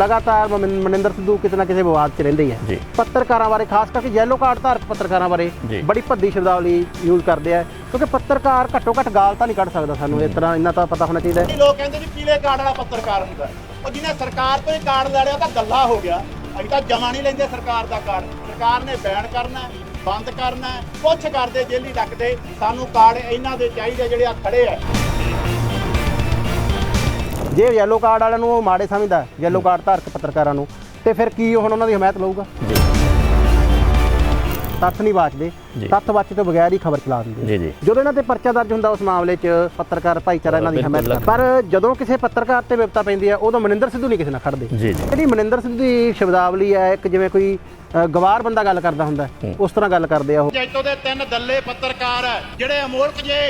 ਲਗਾਤਾਰ ਮਨਿੰਦਰ ਸਿੱਧੂ ਕਿਤੇ ਨਾ ਕਿਸੇ ਵਿਵਾਦ 'ਚ ਰਹਿੰਦੇ ਹੀ ਜੀ। ਪੱਤਰਕਾਰਾਂ ਬਾਰੇ ਖਾਸ ਕਰਕੇ ਯੈਲੋ ਕਾਰਡ ਧਾਰਕ ਪੱਤਰਕਾਰਾਂ ਬਾਰੇ ਜੀ। ਬੜੀ ਭੱਦੀ ਸ਼ਬਦਾਵਲੀ ਯੂਜ਼ ਕਰਦੇ ਆ ਕਿਉਂਕਿ ਪੱਤਰਕਾਰ ਘੱਟੋ ਘੱਟ ਗਾਲ ਤਾਂ ਨਹੀਂ ਕੱਢ ਸਕਦਾ ਸਾਨੂੰ ਇਸ ਤਰ੍ਹਾਂ ਇੰਨਾ ਤਾਂ ਪਤਾ ਹੋਣਾ ਚਾਹੀਦਾ ਹੈ। ਲੋਕ ਕਹਿੰਦੇ ਜੀ ਪੀਲੇ ਕਾਰਡ ਵਾਲਾ ਪੱਤਰਕਾਰ ਹੁੰਦਾ ਹੈ। ਉਹ ਜਿਹਨੇ ਸਰਕਾਰ ਤੋਂ ਹੀ ਕਾਰਡ ਲੈ ਲਿਆ ਉਹ ਤਾਂ ਗੱਲਾ ਹੋ ਗਿਆ। ਅਸੀਂ ਤਾਂ ਜਮਾ ਨਹੀਂ ਲੈਂਦੇ ਸਰਕਾਰ ਦਾ ਕਾਰਡ ਸਰਕਾਰ ਨੇ ਬੈਨ ਕਰਨਾ ਹੈ, ਬੰਦ ਕਰਨਾ ਹੈ, ਕੁਛ ਕਰਦੇ ਜੇਲੀ ਰੱਖਦੇ। ਸਾਨੂੰ ਕਾਰਡ ਇਹਨਾਂ ਦੇ ਚਾਹੀਦੇ ਜਿਹੜੇ ਆ ਖੜੇ ਆ। ਜੇ ਯੈਲੋ ਕਾਰਡ ਵਾਲਿਆਂ ਨੂੰ ਉਹ ਮਾੜੇ ਸਮਝਦਾ ਯੈਲੋ ਕਾਰਡ ਧਾਰਕ ਪੱਤਰਕਾਰਾਂ ਨੂੰ ਤੇ ਫਿਰ ਕੀ ਹੁਣ ਉਹਨਾਂ ਦੀ ਹਮਾਇਤ ਲਊਗਾ? ਤੱਥ ਨਹੀਂ ਵਾਚਦੇ ਜੀ। ਤੱਥ ਵਾਚੇ ਤੋਂ ਬਗੈਰ ਹੀ ਖਬਰ ਚਲਾ ਦਿੰਦੇ ਜਦੋਂ ਇਹਨਾਂ ਤੇ ਪਰਚਾ ਦਰਜ ਹੁੰਦਾ ਉਸ ਮਾਮਲੇ 'ਚ ਪੱਤਰਕਾਰ ਭਾਈਚਾਰਾ ਇਹਨਾਂ ਦੀ ਹਮਾਇਤ ਪਰ ਜਦੋਂ ਕਿਸੇ ਪੱਤਰਕਾਰ ਤੇ ਵਿਪਤਾ ਪੈਂਦੀ ਹੈ ਉਦੋਂ ਮਨਿੰਦਰ ਸਿੱਧੂ ਨਹੀਂ ਕਿਸੇ ਨਾਲ ਖੜਦੇ। ਜੀ ਜੀ। ਜਿਹੜੀ ਮਨਿੰਦਰ ਸਿੱਧੂ ਦੀ ਸ਼ਬਦਾਵਲੀ ਹੈ ਇੱਕ ਜਿਵੇਂ ਕੋਈ ਗਵਾਰ ਬੰਦਾ ਗੱਲ ਕਰਦਾ ਹੁੰਦਾ ਉਸ ਤਰ੍ਹਾਂ ਗੱਲ ਕਰਦੇ ਆ ਉਹ। ਜੈਤੋ ਦੇ ਤਿੰਨ ਦੱਲੇ ਪੱਤਰਕਾਰ ਜਿਹੜੇ ਅਮੋਲਕ ਜੇ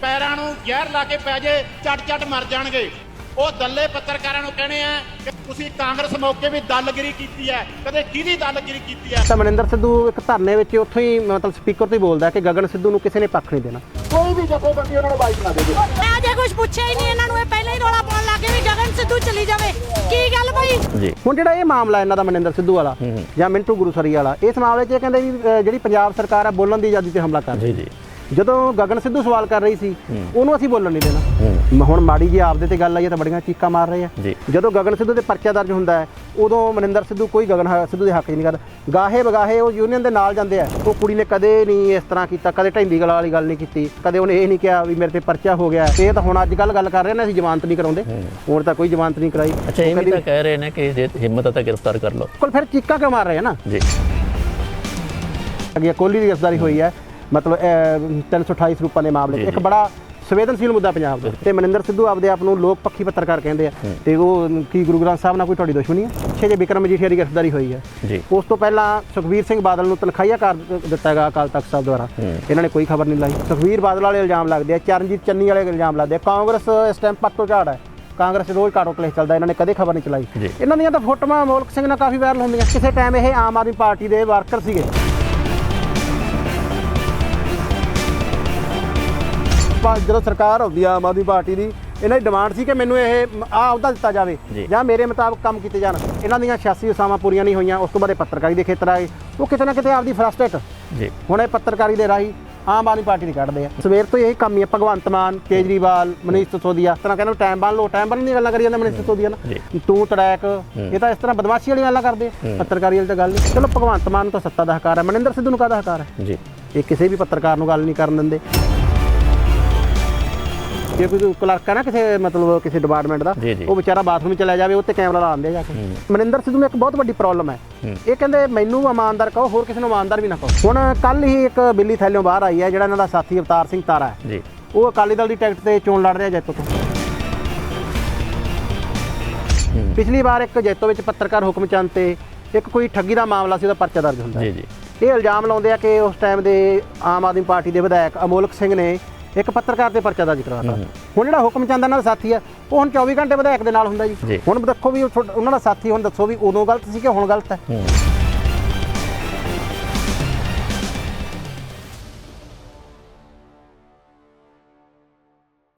ਪੈਰਾਂ ਨੂੰ ਜ਼ਹਿਰ ਲਾ ਕੇ ਪੈ ਜੇ ਚੱਟ ਚੱਟ ਮਰ ਜਾਣਗੇ। ਉਹ ਦੱਲੇ ਪੱਤਰਕਾਰਾਂ ਨੂੰ ਕਹਿਣੇ ਆ ਕਿ ਤੁਸੀਂ ਕਾਂਗਰਸ ਮੌਕੇ ਵੀ ਦਲਗਿਰੀ ਕੀਤੀ ਹੈ ਕਦੇ ਕਿਹਦੀ ਦਲਗਿਰੀ ਕੀਤੀ ਹੈ? ਤਾਂ ਮਨਿੰਦਰ ਸਿੱਧੂ ਇੱਕ ਧਰਨੇ ਵਿੱਚ ਉੱਥੋਂ ਹੀ ਮਤਲਬ ਸਪੀਕਰ ਤੋਂ ਹੀ ਬੋਲਦਾ ਕਿ ਗਗਨ ਸਿੱਧੂ ਨੂੰ ਕਿਸੇ ਨੇ ਪੱਖ ਨਹੀਂ ਦੇਣਾ। ਕੋਈ ਵੀ ਜਥੇਬੰਦੀ ਉਹਨਾਂ ਨੂੰ ਬਾਈਕ ਨਾ ਦੇਵੇ ਮੈਂ ਅਜੇ ਕੁਝ ਪੁੱਛਿਆ ਹੀ ਨਹੀਂ ਇਹਨਾਂ ਨੂੰ ਇਹ ਪਹਿਲਾਂ ਹੀ ਰੋਲਾ ਪਾਉਣ ਲੱਗੇ ਵੀ ਗਗਨ ਸਿੱਧੂ ਚਲੀ ਜਾਵੇ। ਕੀ ਗੱਲ ਭਾਈ ਜੀ। ਹੁਣ ਜਿਹੜਾ ਇਹ ਮਾਮਲਾ ਇਹਨਾਂ ਦਾ ਮਨਿੰਦਰ ਸਿੱਧੂ ਵਾਲਾ ਜਾਂ ਮਿੰਟੂ ਗੁਰੂਸਰੀ ਵਾਲਾ ਇਸ ਮਾਮਲੇ 'ਚ ਇਹ ਕਹਿੰਦੇ ਵੀ ਜਿਹੜੀ ਪੰਜਾਬ ਸਰਕਾਰ ਹੈ ਬੋਲਣ ਦੀ ਆਜ਼ਾਦੀ ਤੇ ਹਮਲਾ ਕਰ ਰਹੀ ਜੀ ਜੀ। ਜਦੋਂ ਗਗਨ ਸਿੱਧੂ ਸਵਾਲ ਕਰ ਰਹੀ ਸੀ ਉਹਨੂੰ ਅਸੀਂ ਬੋਲਣ ਨਹੀਂ ਦੇਣਾ। ਹੁਣ ਮਾੜੀ ਜੀ ਆਪਦੇ ਤੇ ਗੱਲ ਆਈ ਹੈ ਤਾਂ ਬੜੀਆਂ ਚੀਕਾਂ ਮਾਰ ਰਹੇ ਆ। ਜਦੋਂ ਗਗਨ ਸਿੱਧੂ ਦੇ ਪਰਚਾ ਦਰਜ ਹੁੰਦਾ ਹੈ ਉਦੋਂ ਮਨਿੰਦਰ ਸਿੱਧੂ ਕੋਈ ਗਗਨ ਸਿੱਧੂ ਦੇ ਹੱਕ 'ਚ ਨਹੀਂ ਕਰਦਾ। ਗਾਹੇ ਬਗਾਹੇ ਉਹ ਯੂਨੀਅਨ ਦੇ ਨਾਲ ਜਾਂਦੇ ਆ। ਉਹ ਕੁੜੀ ਨੇ ਕਦੇ ਨਹੀਂ ਇਸ ਤਰ੍ਹਾਂ ਕੀਤਾ ਕਦੇ ਢੈਂਦੀ ਗਲਾ ਵਾਲੀ ਗੱਲ ਨਹੀਂ ਕੀਤੀ ਕਦੇ ਉਹਨੇ ਇਹ ਨਹੀਂ ਕਿਹਾ ਵੀ ਮੇਰੇ ਤੇ ਪਰਚਾ ਹੋ ਗਿਆ। ਇਹ ਤਾਂ ਹੁਣ ਅੱਜ ਕੱਲ ਗੱਲ ਕਰ ਰਹੇ ਨੇ ਅਸੀਂ ਜ਼ਮਾਨਤ ਨਹੀਂ ਕਰਾਉਂਦੇ। ਹੁਣ ਤਾਂ ਕੋਈ ਜ਼ਮਾਨਤ ਨਹੀਂ ਕਰਾਈ। ਅੱਛਾ ਇਹ ਵੀ ਤਾਂ ਕਹਿ ਰਹੇ ਨੇ ਕਿ ਜੇ ਹਿੰਮਤ ਹੈ ਤਾਂ ਗ੍ਰਿਫਤਾਰ ਕਰ ਲਓ। ਕੋਲ ਫਿਰ ਚੀਕਾਂ ਕਿਉਂ ਮਾਰ ਰਹੇ ਆ ਨਾ? ਜੀ। ਅੱਗੇ ਕੋਹਲੀ ਦੀ ਗ੍ਰਿਫਤਾਰੀ ਹੋਈ ਹੈ। ਮਤਲਬ ਅਹ, 328 ਰੂਪਾਂ ਦੇ ਮਾਮਲੇ 'ਚ। ਇੱਕ। ਬੜਾ ਸੰਵੇਦਨਸ਼ੀਲ ਮੁੱਦਾ ਪੰਜਾਬ ਦਾ। ਤੇ ਮਨਿੰਦਰ ਸਿੱਧੂ ਆਪਦੇ ਆਪ ਨੂੰ ਲੋਕ ਪੱਖੀ ਪੱਤਰਕਾਰ ਕਹਿੰਦੇ ਆ। ਤੇ ਉਹ ਕੀ ਗੁਰੂ ਗ੍ਰੰਥ ਸਾਹਿਬ ਨਾਲ ਕੋਈ ਤੁਹਾਡੀ ਦੁਸ਼ਮਣੀ ਹੈ ਪਿੱਛੇ ਜੇ ਵਿਕਰਮ ਮਜੀਠੀਆ ਦੀ ਗ੍ਰਿਫਤਾਰੀ ਹੋਈ ਹੈ ਜੀ। ਉਸ ਤੋਂ ਪਹਿਲਾਂ ਸੁਖਬੀਰ ਸਿੰਘ ਬਾਦਲ ਨੂੰ ਤਨਖਾਹੀਆ ਕਰ ਦਿੱਤਾ ਗਿਆ ਅਕਾਲ ਤਖਤ ਸਾਹਿਬ ਦੁਆਰਾ। ਇਹਨਾਂ ਨੇ ਕੋਈ ਖਬਰ ਨਹੀਂ ਲਾਈ। ਸੁਖਬੀਰ ਬਾਦਲ ਵਾਲੇ ਇਲਜ਼ਾਮ ਲੱਗਦੇ ਆ ਚਰਨਜੀਤ ਚੰਨੀ ਵਾਲੇ ਇਲਜ਼ਾਮ ਲੱਗਦੇ ਆ। ਕਾਂਗਰਸ ਇਸ ਟਾਈਮ ਪੱਟੋ ਝਾੜ ਹੈ ਕਾਂਗਰਸ ਰੋਜ਼ ਕਾਟੋ ਕਲੇਸ਼ ਚੱਲਦਾ ਇਹਨਾਂ ਨੇ ਕਦੇ ਖਬਰ ਨਹੀਂ ਚਲਾਈ। ਜੀ। ਇਹਨਾਂ ਦੀਆਂ ਤਾਂ ਫੋਟੋਆਂ ਮੋਲਕ ਸਿੰਘ ਨਾਲ ਕਾਫੀ ਵਾਇਰਲ ਹੁੰਦੀਆਂ। ਕਿਸੇ ਟਾਈਮ ਇਹ ਆਮ ਆਦਮੀ ਪਾਰਟੀ ਦੇ ਵਰਕਰ ਸੀਗੇ। ਪਾ- ਜਦੋਂ ਸਰਕਾਰ ਆਉਂਦੀ ਆ ਆਮ ਆਦਮੀ ਪਾਰਟੀ ਦੀ ਇਹਨਾਂ ਦੀ ਡਿਮਾਂਡ ਸੀ ਕਿ ਮੈਨੂੰ ਇਹ ਆ ਅਹੁਦਾ ਦਿੱਤਾ ਜਾਵੇ ਜੀ। ਮੇਰੇ ਮੁਤਾਬਕ ਕੰਮ ਕੀਤੇ ਜਾਣ। ਇਹਨਾਂ ਦੀਆਂ 86 ਉਸਾਵਾਂ ਪੂਰੀਆਂ ਨਹੀਂ ਹੋਈਆਂ ਉਸ ਤੋਂ ਬਾਅਦ ਇਹ ਪੱਤਰਕਾਰੀ ਦੇ ਖੇਤਰ ਆਏ। ਉਹ ਕਿਤੇ ਨਾ ਕਿਤੇ ਆਪਦੀ ਫਰਸਟ੍ਰੇਟ ਜੀ। ਹੁਣ ਇਹ ਪੱਤਰਕਾਰੀ ਦੇ ਰਾਹੀਂ ਆਮ ਆਦਮੀ ਪਾਰਟੀ ਦੀ ਕੱਢਦੇ ਆ। ਸਵੇਰ ਤੋਂ ਇਹੀ ਕੰਮ ਹੀ ਆ ਭਗਵੰਤ ਮਾਨ ਕੇਜਰੀਵਾਲ ਮਨੀਸ਼ ਸਿਸੋਦੀਆ। ਇਸ ਤਰ੍ਹਾਂ ਕਹਿੰਦੇ ਟਾਈਮ ਬੰਨ ਲਓ ਟਾਈਮ ਬੰਨ ਦੀਆਂ ਗੱਲਾਂ ਕਰੀ ਜਾਂਦੇ ਮਨੀਸ਼ ਸਿਸੋਦੀਆ ਨਾ। ਤੂੰ ਤੜੈਕ ਇਹ ਤਾਂ ਇਸ ਤਰ੍ਹਾਂ ਬਦਮਾਸ਼ੀ ਵਾਲੀਆਂ ਗੱਲਾਂ ਕਰਦੇ। ਪੱਤਰਕਾਰੀ ਵਾਲੀ ਤਾਂ ਗੱਲ ਨਹੀਂ। ਚਲੋ ਭਗਵੰਤ ਮਾਨ ਨੂੰ ਤਾਂ ਸੱਤਾ ਦਾ ਹਕਾਰ ਹੈ ਮਨਿੰਦਰ ਸਿੱਧੂ ਨੂੰ ਕਾਹਦਾ ਹਕਾਰ ਹੈ ਜੀ। ਇਹ ਕਿਸੇ ਵੀ ਪੱਤਰਕਾਰ ਨੂੰ ਗੱਲ ਨਹੀਂ ਕਰਨ ਦਿੰਦੇ। ਜੇ ਕੋਈ ਕਲਰਕ ਹੈ ਨਾ ਕਿਸੇ ਮਤਲਬ ਕਿਸੇ ਡਿਪਾਰਟਮੈਂਟ ਦਾ। ਉਹ ਵਿਚਾਰਾ ਬਾਥਰੂਮ ਚਲਾ ਜਾਵੇ ਉੱਤੇ ਕੈਮਰਾ ਲਾ ਦਿੰਦੇ ਜਾ ਕੇ। ਮਨਿੰਦਰ ਸਿੱਧੂ ਨੂੰ ਇੱਕ ਬਹੁਤ ਵੱਡੀ ਪ੍ਰੋਬਲਮ ਹੈ। ਇਹ ਕਹਿੰਦੇ ਮੈਨੂੰ ਇਮਾਨਦਾਰ ਕਹੋ ਹੋਰ ਕਿਸੇ ਨੂੰ ਇਮਾਨਦਾਰ ਵੀ ਨਾ ਕਹੋ। ਹੁਣ ਕੱਲ ਹੀ ਇੱਕ ਬਿੱਲੀ ਥੈਲਿਓਂ ਬਾਹਰ ਆਈ ਹੈ ਜਿਹੜਾ ਇਹਨਾਂ ਦਾ ਸਾਥੀ ਅਵਤਾਰ ਸਿੰਘ ਤਾਰਾ ਹੈ। ਜੀ। ਉਹ ਅਕਾਲੀ ਦਲ ਦੀ ਟਿਕਟ ਤੇ ਚੋਣ ਲੜ ਰਿਹਾ ਜੈਤੋ ਤੋਂ। ਪਿਛਲੀ ਵਾਰ ਇੱਕ ਜੈਤੋ ਵਿੱਚ ਪੱਤਰਕਾਰ ਹੁਕਮ ਚੰਦ ਤੇ ਇੱਕ ਕੋਈ ਠੱਗੀ ਦਾ ਮਾਮਲਾ ਸੀ ਉਹਦਾ ਪਰਚਾ ਦਰਜ ਹੁੰਦਾ ਜੀ ਜੀ। ਇਹ ਇਲਜ਼ਾਮ ਲਾਉਂਦੇ ਆ ਕਿ ਉਸ ਟਾਈਮ ਦੇ ਆਮ ਆਦਮੀ ਪਾਰਟੀ ਦੇ ਵਿਧਾਇਕ ਅਮੋਲਕ ਸਿੰਘ ਨੇ ਇੱਕ ਪੱਤਰਕਾਰ ਤੇ ਪਰਚਾ ਦਰਜ ਕਰਵਾਤਾ ਹੁਣ ਜਿਹੜਾ ਹੁਕਮ ਚੰਦ ਦਾ ਸਾਥੀ ਆ ਉਹ ਹੁਣ 24 ਘੰਟੇ ਵਿਧਾਇਕ ਦੇ ਨਾਲ ਹੁੰਦਾ ਜੀ। ਹੁਣ ਦੇਖੋ ਵੀ ਉਹਨਾਂ ਦਾ ਸਾਥੀ ਹੁਣ ਦੱਸੋ ਵੀ ਉਦੋਂ ਗਲਤ ਸੀ ਕਿ ਹੁਣ ਗਲਤ ਹੈ? ਹੂੰ।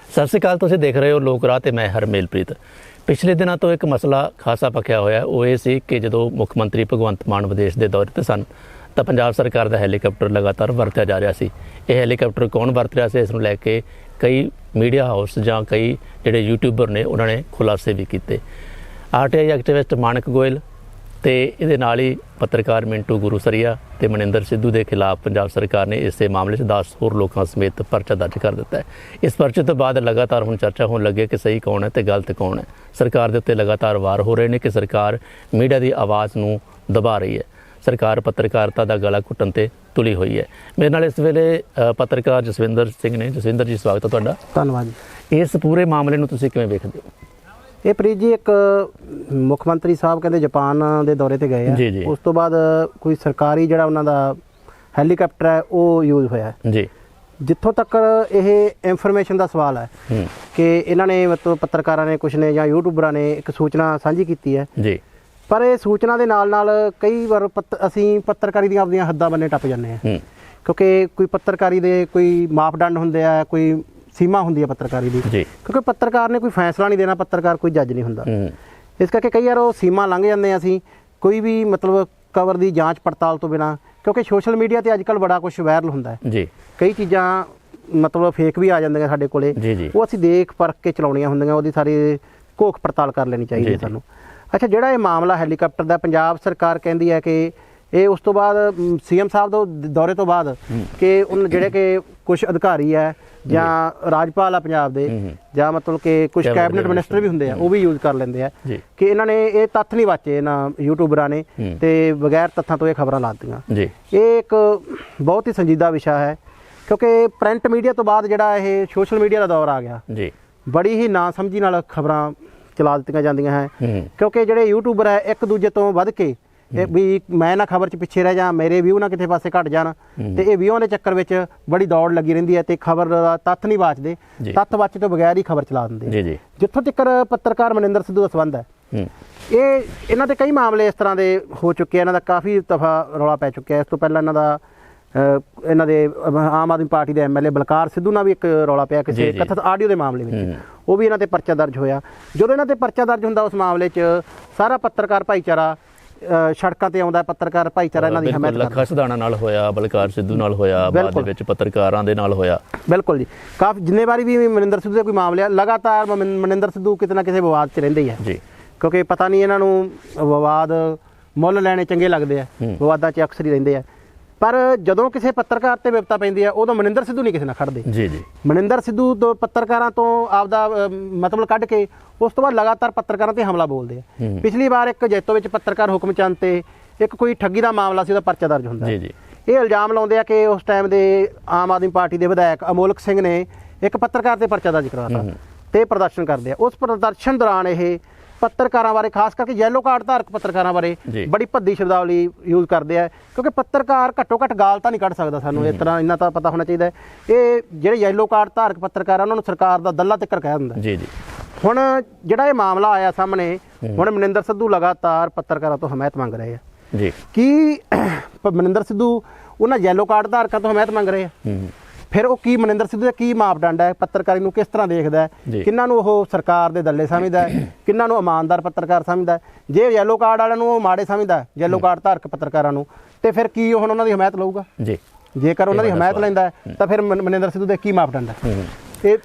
ਸਤਿ ਸ਼੍ਰੀ ਅਕਾਲ ਤੁਸੀਂ ਦੇਖ ਰਹੇ ਹੋ ਲੋਕ ਰਾਹ ਤੇ ਮੈਂ ਹਰਮੇਲਪ੍ਰੀਤ। ਪਿਛਲੇ ਦਿਨਾਂ ਤੋਂ ਇੱਕ ਮਸਲਾ ਖਾਸਾ ਪੱਕਿਆ ਹੋਇਆ ਹੈ। ਉਹ ਇਹ ਸੀ ਕਿ ਜਦੋਂ ਮੁੱਖ ਮੰਤਰੀ ਭਗਵੰਤ ਮਾਨ ਵਿਦੇਸ਼ ਦੇ ਦੌਰੇ ਤੇ ਸਨ ਤਾਂ ਪੰਜਾਬ ਸਰਕਾਰ ਦਾ ਹੈਲੀਕਾਪਟਰ ਲਗਾਤਾਰ ਵਰਤਿਆ ਜਾ ਰਿਹਾ ਸੀ। ਇਹ ਹੈਲੀਕਾਪਟਰ ਕੌਣ ਵਰਤ ਰਿਹਾ ਸੀ, ਇਸ ਨੂੰ ਲੈ ਕੇ ਕਈ ਮੀਡੀਆ ਹਾਊਸ ਜਾਂ ਕਈ ਜਿਹੜੇ ਯੂਟਿਊਬਰ ਨੇ, ਉਹਨਾਂ ਨੇ ਖੁਲਾਸੇ ਵੀ ਕੀਤੇ। ਆਰਟੀਆਈ ਐਕਟਿਵਿਸਟ ਮਾਨਕ ਗੋਇਲ ਤੇ ਇਹਦੇ ਨਾਲ ਹੀ ਪੱਤਰਕਾਰ ਮਿੰਟੂ ਗੁਰੂਸਰੀਆ ਤੇ ਮਨਿੰਦਰ ਸਿੱਧੂ ਦੇ ਖਿਲਾਫ ਪੰਜਾਬ ਸਰਕਾਰ ਨੇ ਇਸੇ ਮਾਮਲੇ 'ਚ 10 ਹੋਰ ਲੋਕਾਂ ਸਮੇਤ ਪਰਚਾ ਦਰਜ ਕਰ ਦਿੱਤਾ ਹੈ। ਇਸ ਪਰਚੇ ਤੋਂ ਬਾਅਦ ਲਗਾਤਾਰ ਹੁਣ ਚਰਚਾ ਹੋਣ ਲੱਗੀ ਕਿ ਸਹੀ ਕੌਣ ਹੈ ਤੇ ਗਲਤ ਕੌਣ ਹੈ। ਸਰਕਾਰ ਦੇ ਉੱਤੇ ਲਗਾਤਾਰ ਵਾਰ ਹੋ ਰਹੇ ਨੇ ਕਿ ਸਰਕਾਰ ਮੀਡੀਆ ਦੀ ਆਵਾਜ਼ ਨੂੰ ਦਬਾ ਰਹੀ ਹੈ। ਸਰਕਾਰ ਪੱਤਰਕਾਰਤਾ ਦਾ ਗਲਾ ਘੁੱਟਣ ਤੇ ਤੁਲੀ ਹੋਈ ਹੈ। ਮੇਰੇ ਨਾਲ ਇਸ ਵੇਲੇ ਪੱਤਰਕਾਰ ਜਸਵਿੰਦਰ ਸਿੰਘ ਨੇ। ਜਸਵਿੰਦਰ ਜੀ ਸਵਾਗਤ ਹੈ ਤੁਹਾਡਾ। ਧੰਨਵਾਦ ਜੀ। ਇਸ ਪੂਰੇ ਮਾਮਲੇ ਨੂੰ ਤੁਸੀਂ ਕਿਵੇਂ ਵੇਖਦੇ ਹੋ? ਇਹ ਪ੍ਰੀਤ ਜੀ ਇੱਕ ਮੁੱਖ ਮੰਤਰੀ ਸਾਹਿਬ ਕਹਿੰਦੇ ਜਾਪਾਨ ਦੇ ਦੌਰੇ ਤੇ ਗਏ ਆ। ਉਸ ਤੋਂ ਬਾਅਦ ਕੋਈ ਸਰਕਾਰੀ ਜਿਹੜਾ ਉਹਨਾਂ ਦਾ ਹੈਲੀਕਾਪਟਰ ਹੈ ਉਹ ਯੂਜ਼ ਹੋਇਆ ਜੀ। ਜਿੱਥੋਂ ਤੱਕ ਇਹ ਇਨਫੋਰਮੇਸ਼ਨ ਦਾ ਸਵਾਲ ਹੈ ਹੂੰ। ਕਿ ਇਹਨਾਂ ਨੇ ਮਤਲਬ ਪੱਤਰਕਾਰਾਂ ਨੇ ਕੁਝ ਨੇ ਜਾਂ ਯੂਟਿਊਬਰਾਂ ਨੇ ਇੱਕ ਸੂਚਨਾ ਸਾਂਝੀ ਕੀਤੀ ਹੈ ਜੀ। ਪਰ ਇਹ ਸੂਚਨਾ ਦੇ ਨਾਲ ਨਾਲ ਕਈ ਵਾਰ ਪੱਤ- ਅਸੀਂ ਪੱਤਰਕਾਰੀ ਦੀਆਂ ਆਪਣੀਆਂ ਹੱਦਾਂ ਬੰਨੇ ਟੱਪ ਜਾਂਦੇ ਹਾਂ। ਹੂੰ। ਕਿਉਂਕਿ ਕੋਈ ਪੱਤਰਕਾਰੀ ਦੇ ਕੋਈ ਮਾਪਦੰਡ ਹੁੰਦੇ ਆ ਕੋਈ ਸੀਮਾ ਹੁੰਦੀ ਹੈ ਪੱਤਰਕਾਰੀ ਦੀ। ਜੀ। ਕਿਉਂਕਿ ਪੱਤਰਕਾਰ ਨੇ ਕੋਈ ਫੈਸਲਾ ਨਹੀਂ ਦੇਣਾ ਪੱਤਰਕਾਰ ਕੋਈ ਜੱਜ ਨਹੀਂ ਹੁੰਦਾ। ਹੂੰ। ਇਸ ਕਰਕੇ ਕਈ ਵਾਰ ਉਹ ਸੀਮਾ ਲੰਘ ਜਾਂਦੇ ਆ ਅਸੀਂ ਕੋਈ ਵੀ ਮਤਲਬ ਕਵਰ ਦੀ ਜਾਂਚ ਪੜਤਾਲ ਤੋਂ ਬਿਨਾ ਕਿਉਂਕਿ ਸੋਸ਼ਲ ਮੀਡੀਆ ਤੇ ਅੱਜ ਕੱਲ ਬੜਾ ਕੁਝ ਵਾਇਰਲ ਹੁੰਦਾ ਹੈ। ਜੀ। ਕਈ ਚੀਜ਼ਾਂ ਮਤਲਬ ਫੇਕ ਵੀ ਆ ਜਾਂਦੀਆਂ ਸਾਡੇ ਕੋਲੇ। ਜੀ, ਜੀ। ਉਹ ਅਸੀਂ ਦੇਖ ਪਰਖ ਕੇ ਚਲਾਉਣੀਆਂ ਹੁੰਦੀਆਂ ਉਹਦੀ ਸਾਰੀ ਘੋਖ ਪੜਤਾਲ ਕਰ ਲੈਣੀ ਚਾਹੀਦੀ ਜੀ, ਹੈ ਜੀ। ਸਾਨੂੰ। ਅੱਛਾ ਜਿਹੜਾ ਇਹ ਮਾਮਲਾ ਹੈਲੀਕਾਪਟਰ ਦਾ ਪੰਜਾਬ ਸਰਕਾਰ ਕਹਿੰਦੀ ਹੈ ਕਿ ਇਹ ਉਸ ਤੋਂ ਬਾਅਦ ਸੀਐਮ ਸਾਹਿਬ ਦੇ ਦੌਰੇ ਤੋਂ ਬਾਅਦ ਕਿ ਉਹਨਾਂ ਜਿਹੜੇ ਕਿ ਕੁਝ ਅਧਿਕਾਰੀ ਹੈ ਜਾਂ ਰਾਜਪਾਲ ਆ ਪੰਜਾਬ ਦੇ ਜਾਂ ਮਤਲਬ ਕਿ ਕੁਝ ਕੈਬਨਿਟ ਮਿਨਿਸਟਰ ਵੀ ਹੁੰਦੇ ਆ ਉਹ ਵੀ ਯੂਜ਼ ਕਰ ਲੈਂਦੇ ਆ। ਕਿ ਇਹਨਾਂ ਨੇ ਇਹ ਤੱਥ ਨਹੀਂ ਵਾਚੇ ਇਹਨਾਂ ਯੂਟਿਊਬਰਾਂ ਨੇ। ਤੇ ਬਗੈਰ ਤੱਥਾਂ ਤੋਂ ਇਹ ਖਬਰਾਂ ਲਾਤੀਆਂ ਜੀ। ਇਹ ਇੱਕ ਬਹੁਤ ਹੀ ਸੰਜੀਦਾ ਵਿਸ਼ਾ ਹੈ ਕਿਉਂਕਿ ਪ੍ਰਿੰਟ ਮੀਡੀਆ ਤੋਂ ਬਾਅਦ ਜਿਹੜਾ ਇਹ ਸੋਸ਼ਲ ਮੀਡੀਆ ਦਾ ਦੌਰ ਆ ਗਿਆ। ਜੀ। ਬੜੀ ਹੀ ਨਾ ਸਮਝੀ ਨਾਲ ਖਬਰਾਂ ਚਲਾ ਦਿੱਤੀਆਂ ਜਾਂਦੀਆਂ ਹੈ। ਕਿਉਂਕਿ ਜਿਹੜੇ ਯੂਟਿਊਬਰ ਹੈ ਇੱਕ ਦੂਜੇ ਤੋਂ ਵੱਧ ਕੇ ਇਹ ਵੀ ਮੈਂ ਨਾ ਖਬਰ 'ਚ ਪਿੱਛੇ ਰਹਿ ਜਾ ਮੇਰੇ ਵਿਊ ਨਾ ਕਿਤੇ ਪਾਸੇ ਘਟ ਜਾਣ। ਤੇ ਇਹ ਵਿਊਆਂ ਦੇ ਚੱਕਰ ਵਿੱਚ ਬੜੀ ਦੌੜ ਲੱਗੀ ਰਹਿੰਦੀ ਹੈ ਤੇ ਖਬਰ ਦਾ ਤੱਥ ਨਹੀਂ ਵਾਚਦੇ। ਜੀ। ਤੱਥ ਵਾਚੇ ਤੋਂ ਬਗੈਰ ਹੀ ਖਬਰ ਚਲਾ ਦਿੰਦੇ। ਜੀ ਜੀ। ਜਿੱਥੋਂ ਤੱਕ ਪੱਤਰਕਾਰ ਮਨਿੰਦਰ ਸਿੱਧੂ ਦਾ ਸੰਬੰਧ ਹੈ। ਇਹ ਇਹਨਾਂ ਤੇ ਕਈ ਮਾਮਲੇ ਇਸ ਤਰ੍ਹਾਂ ਦੇ ਹੋ ਚੁੱਕੇ ਆ ਇਹਨਾਂ ਦਾ ਕਾਫੀ ਦਫਾ ਰੌਲਾ ਪੈ ਚੁੱਕਿਆ ਇਸ ਤੋਂ ਪਹਿਲਾਂ ਇਹਨਾਂ ਦਾ ਇਹਨਾਂ ਦੇ ਆਮ ਆਦਮੀ ਪਾਰਟੀ ਦੇ ਐਮਐਲਏ ਬਲਕਾਰ ਸਿੱਧੂ ਨਾਲ ਵੀ ਇੱਕ ਰੌਲਾ ਪਿਆ ਕਿਸੇ। ਕਥਿਤ ਆਡੀਓ ਦੇ ਮਾਮਲੇ। ਵਿੱਚ। ਉਹ ਵੀ ਇਹਨਾਂ ਤੇ ਪਰਚਾ ਦਰਜ ਹੋਇਆ। ਜਦੋਂ ਇਹਨਾਂ ਤੇ ਪਰਚਾ ਦਰਜ ਹੁੰਦਾ ਉਸ ਮਾਮਲੇ 'ਚ ਸਾਰਾ ਪੱਤਰਕਾਰ ਭਾਈਚਾਰਾ ਸੜਕਾਂ ਤੇ ਆਉਂਦਾ ਪੱਤਰਕਾਰ ਭਾਈਚਾਰਾ ਇਹਨਾਂ ਦੀ ਹਮਾਇਤ ਕਰਦਾ। ਲੱਖਾ ਸਦਾਣਾ ਨਾਲ ਹੋਇਆ ਬਲਕਾਰ ਸਿੱਧੂ ਨਾਲ ਹੋਇਆ ਬਾਅਦ ਦੇ। ਵਿੱਚ ਪੱਤਰਕਾਰਾਂ ਦੇ ਨਾਲ ਹੋਇਆ। ਬਿਲਕੁਲ ਜੀ। ਕਾਫੀ ਜਿੰਨੇ ਵਾਰੀ ਵੀ ਮਨਿੰਦਰ ਸਿੱਧੂ ਦੇ ਕੋਈ ਮਾਮਲੇ ਆ ਲਗਾਤਾਰ ਮਨ- ਮਨਿੰਦਰ ਸਿੱਧੂ ਕਿਤੇ ਨਾ ਕਿਸੇ ਵਿਵਾਦ 'ਚ ਰਹਿੰਦੇ ਹੀ ਆ। ਜੀ। ਕਿਉਂਕਿ ਪਤਾ ਨਹੀਂ ਇਹਨਾਂ ਨੂੰ ਵਿਵਾਦ ਮੁੱਲ ਲੈਣੇ ਚੰਗੇ ਲੱਗਦੇ ਆ। ਵਿਵਾਦਾਂ 'ਚ ਅਕਸਰ ਹੀ ਰਹਿੰਦੇ ਆ। ਪਰ ਜਦੋਂ ਕਿਸੇ ਪੱਤਰਕਾਰ ਤੇ ਵਿਪਤਾ ਪੈਂਦੀ ਆ ਉਦੋਂ ਮਨਿੰਦਰ ਸਿੱਧੂ ਨਹੀਂ ਕਿਸੇ ਨਾਲ ਖੜਦੇ। ਜੀ ਜੀ। ਮਨਿੰਦਰ ਸਿੱਧੂ ਤੋਂ ਪੱਤਰਕਾਰਾਂ ਤੋਂ ਆਪਦਾ ਮਤਲਬ ਕੱਢ ਕੇ ਉਸ ਤੋਂ ਬਾਅਦ ਲਗਾਤਾਰ ਪੱਤਰਕਾਰਾਂ ਤੇ ਹਮਲਾ ਬੋਲਦੇ ਆ। ਪਿਛਲੀ ਵਾਰ ਇੱਕ ਜੈਤੋ ਵਿੱਚ ਪੱਤਰਕਾਰ ਹੁਕਮਚੰਦ ਤੇ ਇੱਕ ਕੋਈ ਠੱਗੀ ਦਾ ਮਾਮਲਾ ਸੀ ਉਹਦਾ ਪਰਚਾ ਦਰਜ ਹੁੰਦਾ। ਜੀ ਜੀ। ਇਹ ਇਲਜ਼ਾਮ ਲਾਉਂਦੇ ਆ ਕਿ ਉਸ ਟਾਈਮ ਦੇ ਆਮ ਆਦਮੀ ਪਾਰਟੀ ਦੇ ਵਿਧਾਇਕ ਅਮੋਲਕ ਸਿੰਘ ਨੇ ਇੱਕ ਪੱਤਰਕਾਰ ਤੇ ਪਰਚਾ ਦਰਜ ਕਰਵਾਤਾ। ਤੇ ਪ੍ਰਦਰਸ਼ਨ ਕਰਦੇ ਆ। ਉਸ ਪ੍ਰਦਰਸ਼ਨ ਦੌਰਾਨ ਇਹ ਪੱਤਰਕਾਰਾਂ ਬਾਰੇ ਖਾਸ ਕਰਕੇ ਯੈਲੋ ਕਾਰਡ ਧਾਰਕ ਪੱਤਰਕਾਰਾਂ ਬਾਰੇ। ਬੜੀ ਭੱਦੀ ਸ਼ਬਦਾਵਲੀ ਯੂਜ਼ ਕਰਦੇ ਆ ਕਿਉਂਕਿ ਪੱਤਰਕਾਰ ਘੱਟੋ ਘੱਟ ਗਾਲ ਤਾਂ ਨਹੀਂ ਕੱਢ ਸਕਦਾ ਸਾਨੂੰ ਇਸ ਤਰ੍ਹਾਂ ਇੰਨਾ ਤਾਂ ਪਤਾ ਹੋਣਾ ਚਾਹੀਦਾ ਹੈ। ਇਹ ਜਿਹੜੇ ਯੈਲੋ ਕਾਰਡ ਧਾਰਕ ਪੱਤਰਕਾਰ ਉਹਨਾਂ ਨੂੰ ਸਰਕਾਰ ਦਾ ਦੱਲਾ ਤਿੱਕਰ ਕਹਿ ਦਿੰਦਾ ਜੀ ਜੀ। ਹੁਣ ਜਿਹੜਾ ਇਹ ਮਾਮਲਾ ਆਇਆ ਸਾਹਮਣੇ ਹੁਣ ਮਨਿੰਦਰ ਸਿੱਧੂ ਲਗਾਤਾਰ ਪੱਤਰਕਾਰਾਂ ਤੋਂ ਹਮਾਇਤ ਮੰਗ ਰਹੇ ਆ। ਜੀ। ਕੀ ਮਨਿੰਦਰ ਸਿੱਧੂ ਉਹਨਾਂ ਯੈਲੋ ਕਾਰਡ ਧਾਰਕਾਂ ਤੋਂ ਹਮਾਇਤ ਮੰਗ ਰਹੇ ਆ? ਹੂੰ। ਫਿਰ ਉਹ ਕੀ ਮਨਿੰਦਰ ਸਿੱਧੂ ਦਾ ਕੀ ਮਾਪਦੰਡ ਹੈ? ਪੱਤਰਕਾਰੀ ਨੂੰ ਕਿਸ ਤਰ੍ਹਾਂ ਦੇਖਦਾ। ਹੈ? ਕਿੰਨਾਂ ਨੂੰ ਉਹ ਸਰਕਾਰ ਦੇ ਦੱਲੇ ਸਮਝਦਾ ਹੈ? ਕਿੰਨਾਂ ਨੂੰ ਇਮਾਨਦਾਰ ਪੱਤਰਕਾਰ ਸਮਝਦਾ ਜੇ ਯੈਲੋ ਕਾਰਡ ਵਾਲਿਆਂ ਨੂੰ ਉਹ ਮਾੜੇ ਸਮਝਦਾ ਯੈਲੋ ਕਾਰਡ ਧਾਰਕ ਪੱਤਰਕਾਰਾਂ ਨੂੰ ਤੇ ਫਿਰ ਕੀ ਉਹ ਹੁਣ ਉਹਨਾਂ ਦੀ ਹਮਾਇਤ ਲਊਗਾ? ਜੀ। ਜੇਕਰ ਉਹਨਾਂ ਦੀ ਹਮਾਇਤ ਲੈਂਦਾ ਤਾਂ ਫਿਰ ਮਨ- ਮਨਿੰਦਰ ਸਿੱਧੂ ਦੇ ਕੀ ਮਾਪਦੰਡ ਹੈ? ਇਹ